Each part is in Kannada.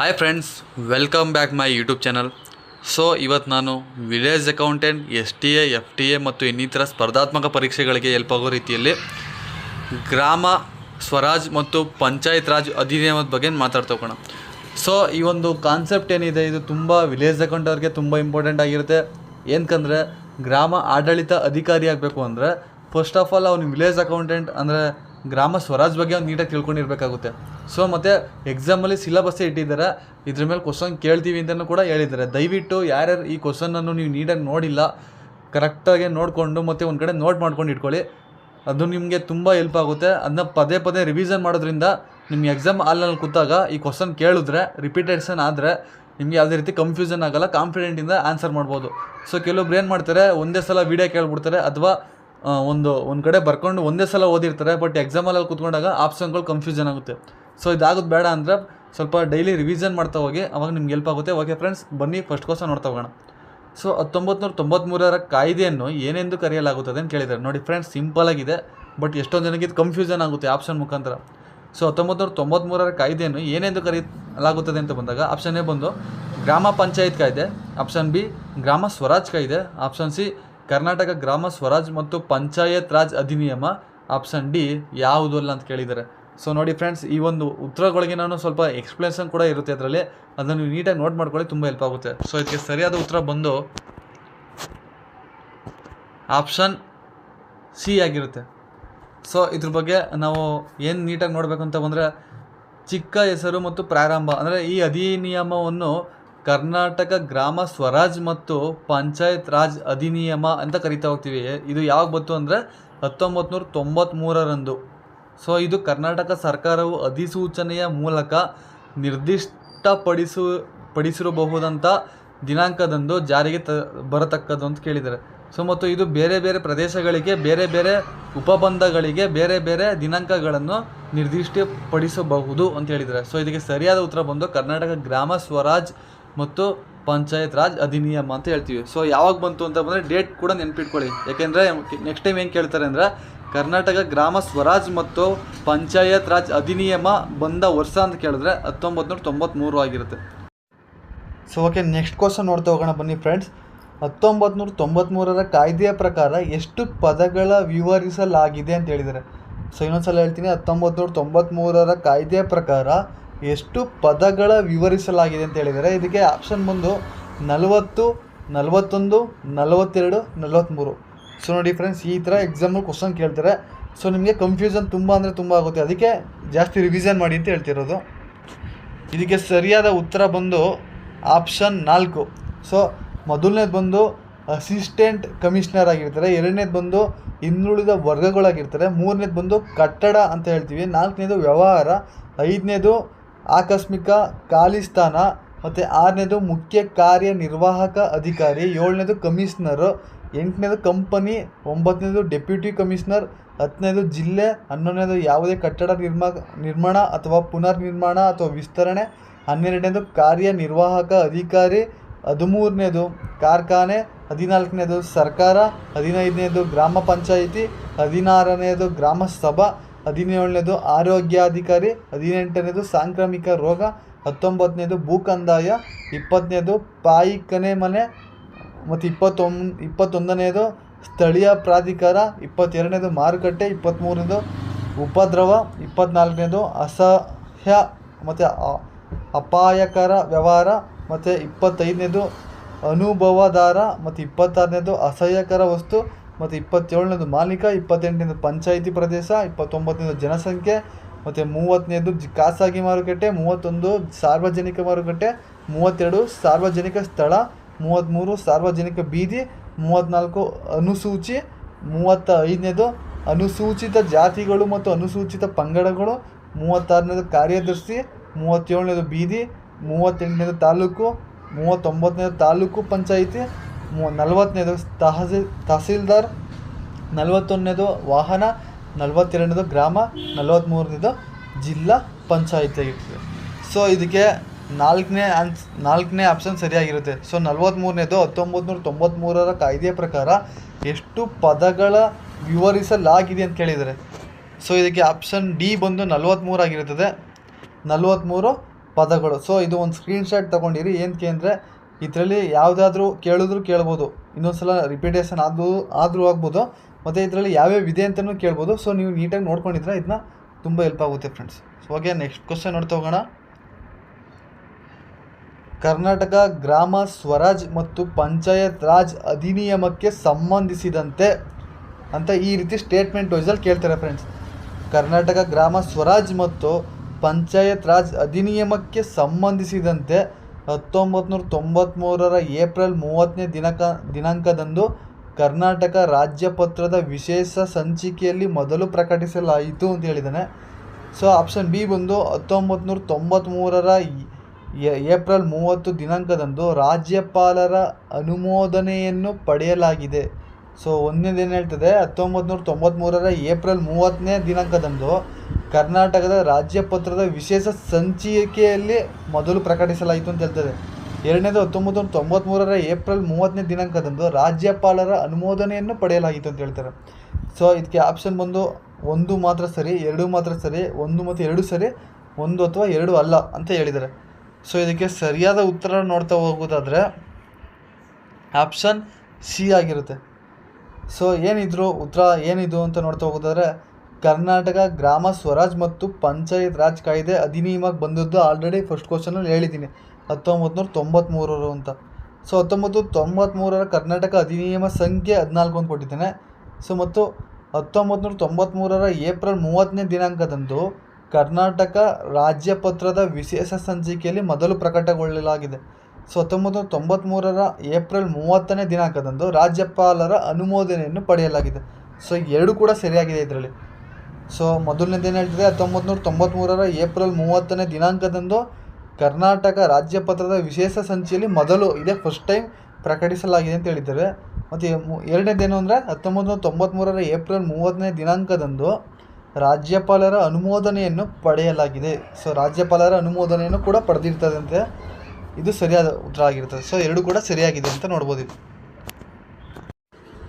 Hi friends welcome back my YouTube channel so ಇವತ್ತು ನಾನು village accountant S T A F T A ಮತ್ತು ಇನ್ನಿತರ ಸ್ಪರ್ಧಾತ್ಮಕ ಪರೀಕ್ಷೆಗಳಿಗೆ ಹೆಲ್ಪ್ ಆಗೋ ರೀತಿಯಲ್ಲಿ ಗ್ರಾಮ, ಸ್ವರಾಜ್ ಮತ್ತು ಪಂಚಾಯತ್ ರಾಜ್ ಅಧಿನಿಯಮದ ಬಗ್ಗೆ ಮಾತಾಡ್ತಾ ಹೋಗೋಣ. ಸೊ ಈ ಒಂದು ಕಾನ್ಸೆಪ್ಟ್ ಏನಿದೆ, ಇದು ತುಂಬ ವಿಲೇಜ್ ಅಕೌಂಟ್ ಅವ್ರಿಗೆ ತುಂಬ ಇಂಪಾರ್ಟೆಂಟ್ ಆಗಿರುತ್ತೆ. ಏನಕಂದರೆ, ಗ್ರಾಮ ಆಡಳಿತ ಅಧಿಕಾರಿ ಆಗಬೇಕು ಅಂದರೆ ಫಸ್ಟ್ ಆಫ್ ಆಲ್ ಅವ್ನು ವಿಲೇಜ್ ಅಕೌಂಟೆಂಟ್ ಅಂದರೆ, ಗ್ರಾಮ ಸ್ವರಾಜ್ ಬಗ್ಗೆ ಅವ್ನು ನೀಟಾಗಿ ತಿಳ್ಕೊಂಡಿರ್ಬೇಕಾಗುತ್ತೆ. ಸೊ ಮತ್ತು ಎಕ್ಸಾಮಲ್ಲಿ ಸಿಲಬಸ್ಸೇ ಇಟ್ಟಿದ್ದಾರೆ. ಇದ್ರ ಮೇಲೆ ಕ್ವಶನ್ ಕೇಳ್ತೀವಿ ಅಂತಲೂ ಕೂಡ ಹೇಳಿದ್ದಾರೆ. ದಯವಿಟ್ಟು ಯಾರ್ಯಾರು ಈ ಕ್ವಶನನ್ನು ನೀವು ನೀಡಾಗಿ ನೋಡಿಲ್ಲ ಕರೆಕ್ಟಾಗಿ ನೋಡಿಕೊಂಡು ಮತ್ತು ಒಂದು ಕಡೆ ನೋಟ್ ಮಾಡ್ಕೊಂಡು ಇಟ್ಕೊಳ್ಳಿ. ಅದು ನಿಮಗೆ ತುಂಬ ಹೆಲ್ಪ್ ಆಗುತ್ತೆ. ಅದನ್ನ ಪದೇ ಪದೇ ರಿವಿಸನ್ ಮಾಡೋದ್ರಿಂದ ನಿಮ್ಗೆ ಎಕ್ಸಾಮ್ ಹಾಲ್ನಲ್ಲಿ ಕೂತಾಗ ಈ ಕ್ವಶನ್ ಕೇಳಿದ್ರೆ ರಿಪೀಟೇಷನ್ ಆದರೆ ನಿಮಗೆ ಯಾವುದೇ ರೀತಿ ಕನ್ಫ್ಯೂಷನ್ ಆಗಲ್ಲ ಕಾನ್ಫಿಡೆಂಟಿಂದ ಆನ್ಸರ್ ಮಾಡ್ಬೋದು. ಸೊ ಕೆಲವೊಬ್ರು ಏನು ಮಾಡ್ತಾರೆ, ಒಂದೇ ಸಲ ವಿಡಿಯೋ ಕೇಳ್ಬಿಡ್ತಾರೆ ಅಥವಾ ಒಂದು ಒಂದು ಕಡೆ ಬರ್ಕೊಂಡು ಒಂದೇ ಸಲ ಓದಿರ್ತಾರೆ ಬಟ್ ಎಕ್ಸಾಮಲ್ಲಿ ಕೂತ್ಕೊಂಡಾಗ ಆಪ್ಷನ್ಗಳು ಕನ್ಫ್ಯೂಷನ್ ಆಗುತ್ತೆ. ಸೊ ಇದಾಗೋದು ಬೇಡ ಅಂದರೆ ಸ್ವಲ್ಪ ಡೈಲಿ ರಿವಿಷನ್ ಮಾಡ್ತಾ ಹೋಗಿ, ಅವಾಗ ನಿಮ್ಗೆ ಹೆಲ್ಪ್ ಆಗುತ್ತೆ. ಓಕೆ ಫ್ರೆಂಡ್ಸ್ ಬನ್ನಿ ಫಸ್ಟ್ ಕ್ವಶನ್ ನೋಡ್ತಾ ಹೋಗೋಣ. ಸೊ ಹತ್ತೊಂಬತ್ತು ತೊಂಬತ್ತ್ಮೂರರ ಕಾಯ್ದೆಯನ್ನು ಏನೆಂದು ಕರೆಯಲಾಗುತ್ತದೆ ಅಂತ ಕೇಳಿದ್ದಾರೆ. ನೋಡಿ ಫ್ರೆಂಡ್ಸ್ ಸಿಂಪಲ್ ಆಗಿದೆ ಬಟ್ ಎಷ್ಟೊಂದು ಜನಕ್ಕೆ ಇದು ಕನ್ಫ್ಯೂಷನ್ ಆಗುತ್ತೆ ಆಪ್ಷನ್ ಮುಖಾಂತರ. ಸೊ ಹತ್ತೊಂಬತ್ತು ನೂರ ತೊಂಬತ್ತ್ಮೂರರ ಕಾಯ್ದೆಯನ್ನು ಏನೆಂದು ಕರೆಯಲಾಗುತ್ತದೆ ಅಂತ ಬಂದಾಗ ಆಪ್ಷನ್ ಎ ಬಂದು ಗ್ರಾಮ ಪಂಚಾಯತ್ ಕಾಯ್ದೆ ಆಪ್ಷನ್ ಬಿ ಗ್ರಾಮ ಸ್ವರಾಜ್ ಕಾಯ್ದೆ ಆಪ್ಷನ್ ಸಿ ಕರ್ನಾಟಕ ಗ್ರಾಮ ಸ್ವರಾಜ್ ಮತ್ತು ಪಂಚಾಯತ್ ರಾಜ್ ಅಧಿನಿಯಮ ಆಪ್ಷನ್ ಡಿ ಯಾವುದು ಅಲ್ಲ ಅಂತ ಕೇಳಿದ್ದಾರೆ. ಸೊ ನೋಡಿ ಫ್ರೆಂಡ್ಸ್ ಈ ಒಂದು ಉತ್ತರಗಳಿಗೆ ನಾನು ಸ್ವಲ್ಪ ಎಕ್ಸ್ಪ್ಲೇಷನ್ ಕೂಡ ಇರುತ್ತೆ ಅದರಲ್ಲಿ. ಅದನ್ನು ನೀಟಾಗಿ ನೋಟ್ ಮಾಡ್ಕೊಳ್ಳಿ, ತುಂಬ ಹೆಲ್ಪ್ ಆಗುತ್ತೆ. ಸೊ ಇದಕ್ಕೆ ಸರಿಯಾದ ಉತ್ತರ ಬಂದು ಆಪ್ಷನ್ ಸಿ ಆಗಿರುತ್ತೆ. ಸೊ ಇದ್ರ ಬಗ್ಗೆ ನಾವು ಏನು ನೀಟಾಗಿ ನೋಡಬೇಕು ಅಂತ ಬಂದರೆ, ಚಿಕ್ಕ ಹೆಸರು ಮತ್ತು ಪ್ರಾರಂಭ, ಅಂದರೆ ಈ ಅಧಿನಿಯಮವನ್ನು ಕರ್ನಾಟಕ ಗ್ರಾಮ ಸ್ವರಾಜ್ ಮತ್ತು ಪಂಚಾಯತ್ ರಾಜ್ ಅಧಿನಿಯಮ ಅಂತ ಕರಿತಾ ಹೋಗ್ತೀವಿ. ಇದು ಯಾವಾಗ ಬಂತು ಅಂದರೆ ಹತ್ತೊಂಬತ್ತು ನೂರ ತೊಂಬತ್ತ್ಮೂರರಂದು ಸೊ ಇದು ಕರ್ನಾಟಕ ಸರ್ಕಾರವು ಅಧಿಸೂಚನೆಯ ಮೂಲಕ ನಿರ್ದಿಷ್ಟಪಡಿಸು ಪಡಿಸಿರಬಹುದಂಥ ದಿನಾಂಕದಂದು ಜಾರಿಗೆ ತ, ಬರತಕ್ಕದ್ದು ಅಂತ ಕೇಳಿದ್ದಾರೆ. ಸೊ ಮತ್ತು ಇದು ಬೇರೆ ಬೇರೆ ಪ್ರದೇಶಗಳಿಗೆ, ಬೇರೆ ಬೇರೆ ಉಪಬಂಧಗಳಿಗೆ, ಬೇರೆ ಬೇರೆ ದಿನಾಂಕಗಳನ್ನು ನಿರ್ದಿಷ್ಟಪಡಿಸಬಹುದು ಅಂತ ಹೇಳಿದ್ದಾರೆ. ಸೊ ಇದಕ್ಕೆ ಸರಿಯಾದ ಉತ್ತರ ಬಂದು ಕರ್ನಾಟಕ ಗ್ರಾಮ ಸ್ವರಾಜ್ ಮತ್ತು ಪಂಚಾಯತ್ ರಾಜ್ ಅಧಿನಿಯಮ ಅಂತ ಹೇಳ್ತೀವಿ. ಸೊ ಯಾವಾಗ ಬಂತು ಅಂತ ಬಂದರೆ ಡೇಟ್ ಕೂಡ ನೆನಪಿಟ್ಕೊಳ್ಳಿ. ಯಾಕೆಂದರೆ, ನೆಕ್ಸ್ಟ್ ಟೈಮ್ ಏನು ಕೇಳ್ತಾರೆ ಅಂದರೆ ಕರ್ನಾಟಕ ಗ್ರಾಮ ಸ್ವರಾಜ್ ಮತ್ತು ಪಂಚಾಯತ್ ರಾಜ್ ಅಧಿನಿಯಮ ಬಂದ ವರ್ಷ ಅಂತ ಕೇಳಿದ್ರೆ ಹತ್ತೊಂಬತ್ತು ನೂರ ತೊಂಬತ್ತ್ಮೂರು ಆಗಿರುತ್ತೆ. ಸೊ ಓಕೆ ನೆಕ್ಸ್ಟ್ ಕ್ವಶನ್ ನೋಡ್ತಾ ಹೋಗೋಣ ಬನ್ನಿ ಫ್ರೆಂಡ್ಸ್ ಹತ್ತೊಂಬತ್ತು ನೂರ ತೊಂಬತ್ತ್ಮೂರರ ಕಾಯ್ದೆಯ ಪ್ರಕಾರ ಎಷ್ಟು ಪದಗಳ ವಿವರಿಸಲಾಗಿದೆ ಅಂತ ಹೇಳಿದ್ದಾರೆ. ಸೊ ಇನ್ನೊಂದ್ಸಲ ಹೇಳ್ತೀನಿ ಹತ್ತೊಂಬತ್ತು ನೂರ ತೊಂಬತ್ತ್ಮೂರರ ಕಾಯ್ದೆಯ ಪ್ರಕಾರ ಎಷ್ಟು ಪದಗಳ ವಿವರಿಸಲಾಗಿದೆ ಅಂತ ಹೇಳಿದ್ದಾರೆ. ಇದಕ್ಕೆ ಆಪ್ಷನ್ ಬಂದು ನಲವತ್ತು, ನಲವತ್ತೊಂದು, ನಲವತ್ತೆರಡು ನಲವತ್ತ್ಮೂರು ಸೊ ನೋಡಿ ಫ್ರೆಂಡ್ಸ್ ಈ ಥರ ಎಕ್ಸಾಮಲ್ಲಿ ಕ್ವಶನ್ ಕೇಳ್ತಾರೆ. ಸೊ ನಿಮಗೆ ಕನ್ಫ್ಯೂಷನ್ ತುಂಬ ಅಂದರೆ ತುಂಬ ಆಗುತ್ತೆ. ಅದಕ್ಕೆ ಜಾಸ್ತಿ ರಿವಿಷನ್ ಮಾಡಿ ಅಂತ ಹೇಳ್ತಿರೋದು. ಇದಕ್ಕೆ ಸರಿಯಾದ ಉತ್ತರ ಬಂದು ಆಪ್ಷನ್ ನಾಲ್ಕು. ಸೊ ಮೊದಲನೇದು ಬಂದು ಅಸಿಸ್ಟೆಂಟ್ ಕಮಿಷನರ್ ಆಗಿರ್ತಾರೆ. ಎರಡನೇದು ಬಂದು ಇನ್ನುಳಿದ ವರ್ಗಗಳಾಗಿರ್ತಾರೆ. ಮೂರನೇದು ಬಂದು ಕಟ್ಟಡ ಅಂತ ಹೇಳ್ತೀವಿ. ನಾಲ್ಕನೇದು ವ್ಯವಹಾರ. ಐದನೇದು ಆಕಸ್ಮಿಕ ಖಾಲಿ ಸ್ಥಾನ. ಮತ್ತು ಆರನೇದು ಮುಖ್ಯ ಕಾರ್ಯನಿರ್ವಾಹಕ ಅಧಿಕಾರಿ. ಏಳನೇದು ಕಮಿಷನರು ಎಂಟನೇದು ಕಂಪನಿ, ಒಂಬತ್ತನೇದು ಡೆಪ್ಯೂಟಿ ಕಮಿಷನರ್, ಹತ್ತನೇದು ಜಿಲ್ಲೆ, ಹನ್ನೊಂದನೇದು ಯಾವುದೇ ಕಟ್ಟಡ ನಿರ್ಮಾ, ನಿರ್ಮಾಣ ಅಥವಾ ಪುನರ್ ನಿರ್ಮಾಣ ಅಥವಾ ವಿಸ್ತರಣೆ, ಹನ್ನೆರಡನೇದು ಕಾರ್ಯನಿರ್ವಾಹಕ ಅಧಿಕಾರಿ, ಹದಿಮೂರನೇದು ಕಾರ್ಖಾನೆ, ಹದಿನಾಲ್ಕನೇದು ಸರ್ಕಾರ, ಹದಿನೈದನೇದು ಗ್ರಾಮ ಪಂಚಾಯಿತಿ, ಹದಿನಾರನೇದು ಗ್ರಾಮ ಸಭಾ ಹದಿನೇಳನೇದು ಆರೋಗ್ಯಾಧಿಕಾರಿ, ಹದಿನೆಂಟನೇದು ಸಾಂಕ್ರಾಮಿಕ ರೋಗ, ಹತ್ತೊಂಬತ್ತನೇದು ಭೂಕಂದಾಯ, ಇಪ್ಪತ್ತನೇದು ಪಾಯಿಕನೆ ಮನೆ ಮತ್ತು ಇಪ್ಪತ್ತೊಂದು ಇಪ್ಪತ್ತೊಂದನೆಯದು ಸ್ಥಳೀಯ ಪ್ರಾಧಿಕಾರ, ಇಪ್ಪತ್ತೆರಡನೇದು ಮಾರುಕಟ್ಟೆ ಇಪ್ಪತ್ತ್ಮೂರನೇದು ಉಪದ್ರವ, ಇಪ್ಪತ್ನಾಲ್ಕನೇದು ಅಸಹ್ಯ ಮತ್ತು ಅಪಾಯಕರ ವ್ಯವಹಾರ ಮತ್ತು ಇಪ್ಪತ್ತೈದನೇದು ಅನುಭವದಾರ ಮತ್ತು ಇಪ್ಪತ್ತಾರನೇದು ಅಸಹ್ಯಕರ ವಸ್ತು ಮತ್ತು ಇಪ್ಪತ್ತೇಳನೇದು ಮಾಲೀಕ, ಇಪ್ಪತ್ತೆಂಟನೇದು ಪಂಚಾಯಿತಿ ಪ್ರದೇಶ, ಇಪ್ಪತ್ತೊಂಬತ್ತನೇದು ಜನಸಂಖ್ಯೆ ಮತ್ತು ಮೂವತ್ತನೇದು ಖಾಸಗಿ ಮಾರುಕಟ್ಟೆ, ಮೂವತ್ತೊಂದು ಸಾರ್ವಜನಿಕ ಮಾರುಕಟ್ಟೆ, ಮೂವತ್ತೆರಡು ಸಾರ್ವಜನಿಕ ಸ್ಥಳ ಮೂವತ್ತ್ಮೂರು ಸಾರ್ವಜನಿಕ ಬೀದಿ ಮೂವತ್ತ್ನಾಲ್ಕು ಅನುಸೂಚಿ ಮೂವತ್ತ ಐದನೇದು ಅನುಸೂಚಿತ ಜಾತಿಗಳು ಮತ್ತು ಅನುಸೂಚಿತ ಪಂಗಡಗಳು, ಮೂವತ್ತಾರನೇದು ಕಾರ್ಯದರ್ಶಿ, ಮೂವತ್ತೇಳನೇದು ಬೀದಿ, ಮೂವತ್ತೆಂಟನೇದು ತಾಲೂಕು, ಮೂವತ್ತೊಂಬತ್ತನೇದು ತಾಲೂಕು ಪಂಚಾಯಿತಿ, ಮೂ ನಲವತ್ತನೇದು ತಹಸೀಲ್ ತಹಸೀಲ್ದಾರ್, ನಲವತ್ತೊಂದನೇದು ವಾಹನ, ನಲವತ್ತೆರಡನೇದು ಗ್ರಾಮ ನಲವತ್ತ್ಮೂರನೇದು ಜಿಲ್ಲಾ ಪಂಚಾಯಿತಿ ಆಗಿರ್ತದೆ ಸೊ ಇದಕ್ಕೆ ನಾಲ್ಕನೇ ಆನ್ಸ್ ನಾಲ್ಕನೇ ಆಪ್ಷನ್ ಸರಿಯಾಗಿರುತ್ತೆ. ಸೊ ನಲ್ವತ್ತ್ಮೂರನೇದು ಹತ್ತೊಂಬತ್ತು ನೂರ ತೊಂಬತ್ತ್ಮೂರರ ಕಾಯ್ದೆಯ ಪ್ರಕಾರ ಎಷ್ಟು ಪದಗಳ ವಿವರಿಸಲಾಗಿದೆ ಅಂತ ಕೇಳಿದರೆ ಸೊ ಇದಕ್ಕೆ ಆಪ್ಷನ್ ಡಿ ಬಂದು ನಲವತ್ತ್ಮೂರು ಆಗಿರುತ್ತದೆ. ನಲವತ್ತ್ಮೂರು ಪದಗಳು. ಸೊ ಇದು ಒಂದು ಸ್ಕ್ರೀನ್ಶಾಟ್ ತೊಗೊಂಡಿರಿ. ಏನಕ್ಕೆ ಅಂದರೆ ಇದರಲ್ಲಿ ಯಾವುದಾದ್ರೂ ಕೇಳಿದ್ರು ಕೇಳ್ಬೋದು. ಇನ್ನೊಂದು ಸಲ ರಿಪೀಟೇಷನ್ ಆದರೂ ಆದರೂ ಆಗ್ಬೋದು. ಮತ್ತು ಇದರಲ್ಲಿ ಯಾವ್ಯಾವ ಇದೆ ಅಂತಲೂ ಕೇಳ್ಬೋದು. ಸೊ ನೀವು ನೀಟಾಗಿ ನೋಡ್ಕೊಂಡಿದ್ರೆ ಇದನ್ನ ತುಂಬ ಹೆಲ್ಪ್ ಆಗುತ್ತೆ friends so okay next question ನೋಡ್ತಾ ಹೋಗೋಣ. ಕರ್ನಾಟಕ ಗ್ರಾಮ ಸ್ವರಾಜ್ ಮತ್ತು ಪಂಚಾಯತ್ ರಾಜ್ ಅಧಿನಿಯಮಕ್ಕೆ ಸಂಬಂಧಿಸಿದಂತೆ ಅಂತ ಈ ರೀತಿ ಸ್ಟೇಟ್ಮೆಂಟ್ ವೈಸಲ್ಲಿ ಕೇಳ್ತಾರೆ ಫ್ರೆಂಡ್ಸ್ ಕರ್ನಾಟಕ ಗ್ರಾಮ ಸ್ವರಾಜ್ ಮತ್ತು ಪಂಚಾಯತ್ ರಾಜ್ ಅಧಿನಿಯಮಕ್ಕೆ ಸಂಬಂಧಿಸಿದಂತೆ ಹತ್ತೊಂಬತ್ತು ನೂರ ತೊಂಬತ್ತ್ಮೂರರ ಏಪ್ರಿಲ್ ಮೂವತ್ತನೇ ದಿನಕ, ದಿನಾಂಕದಂದು ಕರ್ನಾಟಕ ರಾಜ್ಯಪತ್ರದ ವಿಶೇಷ ಸಂಚಿಕೆಯಲ್ಲಿ ಮೊದಲು ಪ್ರಕಟಿಸಲಾಯಿತು ಅಂತ ಹೇಳಿದ್ದಾನೆ. ಸೊ ಆಪ್ಷನ್ ಬಿ ಬಂದು ಹತ್ತೊಂಬತ್ತು ನೂರ ತೊಂಬತ್ತ್ಮೂರರ ಏಪ್ರಿಲ್ ಮೂವತ್ತು ದಿನಾಂಕದಂದು ರಾಜ್ಯಪಾಲರ ಅನುಮೋದನೆಯನ್ನು ಪಡೆಯಲಾಗಿದೆ. ಸೊ ಒಂದನೇದೇನು ಹೇಳ್ತದೆ ಹತ್ತೊಂಬತ್ತು ನೂರ ತೊಂಬತ್ತ್ಮೂರರ ಏಪ್ರಿಲ್ ಮೂವತ್ತನೇ ದಿನಾಂಕದಂದು ಕರ್ನಾಟಕದ ರಾಜ್ಯಪತ್ರದ ವಿಶೇಷ ಸಂಚಿಕೆಯಲ್ಲಿ ಮೊದಲು ಪ್ರಕಟಿಸಲಾಯಿತು ಅಂತ ಹೇಳ್ತದೆ. ಎರಡನೇದು ಹತ್ತೊಂಬತ್ತು ನೂರ ತೊಂಬತ್ತ್ಮೂರರ ಏಪ್ರಿಲ್ ಮೂವತ್ತನೇ ದಿನಾಂಕದಂದು ರಾಜ್ಯಪಾಲರ ಅನುಮೋದನೆಯನ್ನು ಪಡೆಯಲಾಯಿತು ಅಂತ ಹೇಳ್ತಾರೆ. ಸೊ, ಇದಕ್ಕೆ ಆಪ್ಷನ್ ಬಂದು ಒಂದು ಮಾತ್ರ ಸರಿ, ಎರಡು ಮಾತ್ರ ಸರಿ, ಒಂದು ಮತ್ತು ಎರಡು ಸರಿ, ಒಂದು ಅಥವಾ ಎರಡು ಅಲ್ಲ ಅಂತ ಹೇಳಿದ್ದಾರೆ. ಸೊ ಇದಕ್ಕೆ ಸರಿಯಾದ ಉತ್ತರ ನೋಡ್ತಾ ಹೋಗೋದಾದರೆ ಆಪ್ಷನ್ ಸಿ ಆಗಿರುತ್ತೆ. ಸೊ ಏನಿದ್ರು ಉತ್ತರ ಏನಿದು ಅಂತ ನೋಡ್ತಾ ಹೋಗೋದಾದ್ರೆ ಕರ್ನಾಟಕ ಗ್ರಾಮ ಸ್ವರಾಜ್ ಮತ್ತು ಪಂಚಾಯತ್ ರಾಜ್ ಕಾಯ್ದೆ ಅಧಿನಿಯಮಕ್ಕೆ ಬಂದದ್ದು ಆಲ್ರೆಡಿ ಫಸ್ಟ್ ಕ್ವಶನಲ್ಲಿ ಹೇಳಿದ್ದೀನಿ. ಹತ್ತೊಂಬತ್ತು ತೊಂಬತ್ತ್ಮೂರರು ಅಂತ. ಸೊ ಹತ್ತೊಂಬತ್ತು ತೊಂಬತ್ತ್ಮೂರರ ಕರ್ನಾಟಕ ಅಧಿನಿಯಮ ಸಂಖ್ಯೆ ಹದಿನಾಲ್ಕು ಅಂತ ಕೊಟ್ಟಿದ್ದೇನೆ. ಸೊ ಮತ್ತು ಹತ್ತೊಂಬತ್ತು ನೂರ ತೊಂಬತ್ತ್ಮೂರರ ಏಪ್ರಿಲ್ ಮೂವತ್ತನೇ ದಿನಾಂಕದಂದು ಕರ್ನಾಟಕ ರಾಜ್ಯಪತ್ರದ ವಿಶೇಷ ಸಂಚಿಕೆಯಲ್ಲಿ ಮೊದಲು ಪ್ರಕಟಗೊಳ್ಳಲಾಗಿದೆ. ಸೊ ಹತ್ತೊಂಬತ್ತು ನೂರ ತೊಂಬತ್ತ್ಮೂರರ ಏಪ್ರಿಲ್ ಮೂವತ್ತನೇ ದಿನಾಂಕದಂದು ರಾಜ್ಯಪಾಲರ ಅನುಮೋದನೆಯನ್ನು ಪಡೆಯಲಾಗಿದೆ. ಸೊ, ಎರಡು ಕೂಡ ಸರಿಯಾಗಿದೆ ಇದರಲ್ಲಿ. ಸೊ ಮೊದಲನೇದೇನು ಹೇಳ್ತಿದೆ ಹತ್ತೊಂಬತ್ತು ನೂರ ತೊಂಬತ್ತ್ಮೂರರ ಏಪ್ರಿಲ್ ಮೂವತ್ತನೇ ದಿನಾಂಕದಂದು ಕರ್ನಾಟಕ ರಾಜ್ಯಪತ್ರದ ವಿಶೇಷ ಸಂಚಿಯಲ್ಲಿ ಮೊದಲು ಇದೇ, ಫಸ್ಟ್ ಟೈಮ್ ಪ್ರಕಟಿಸಲಾಗಿದೆ ಅಂತ ಹೇಳಿದ್ದಾರೆ. ಮತ್ತು ಎರಡನೇದೇನು ಅಂದರೆ ಹತ್ತೊಂಬತ್ತು ನೂರ ತೊಂಬತ್ತ್ಮೂರರ ಏಪ್ರಿಲ್ ಮೂವತ್ತನೇ ದಿನಾಂಕದಂದು ರಾಜ್ಯಪಾಲರ ಅನುಮೋದನೆಯನ್ನು ಪಡೆಯಲಾಗಿದೆ. ಸೊ ರಾಜ್ಯಪಾಲರ ಅನುಮೋದನೆಯನ್ನು ಕೂಡ ಪಡೆದಿರ್ತದಂತೆ. ಇದು ಸರಿಯಾದ ಉತ್ತರ ಆಗಿರ್ತದೆ ಸೊ ಎರಡು ಕೂಡ ಸರಿಯಾಗಿದೆ ಅಂತ ನೋಡ್ಬೋದು ಇದು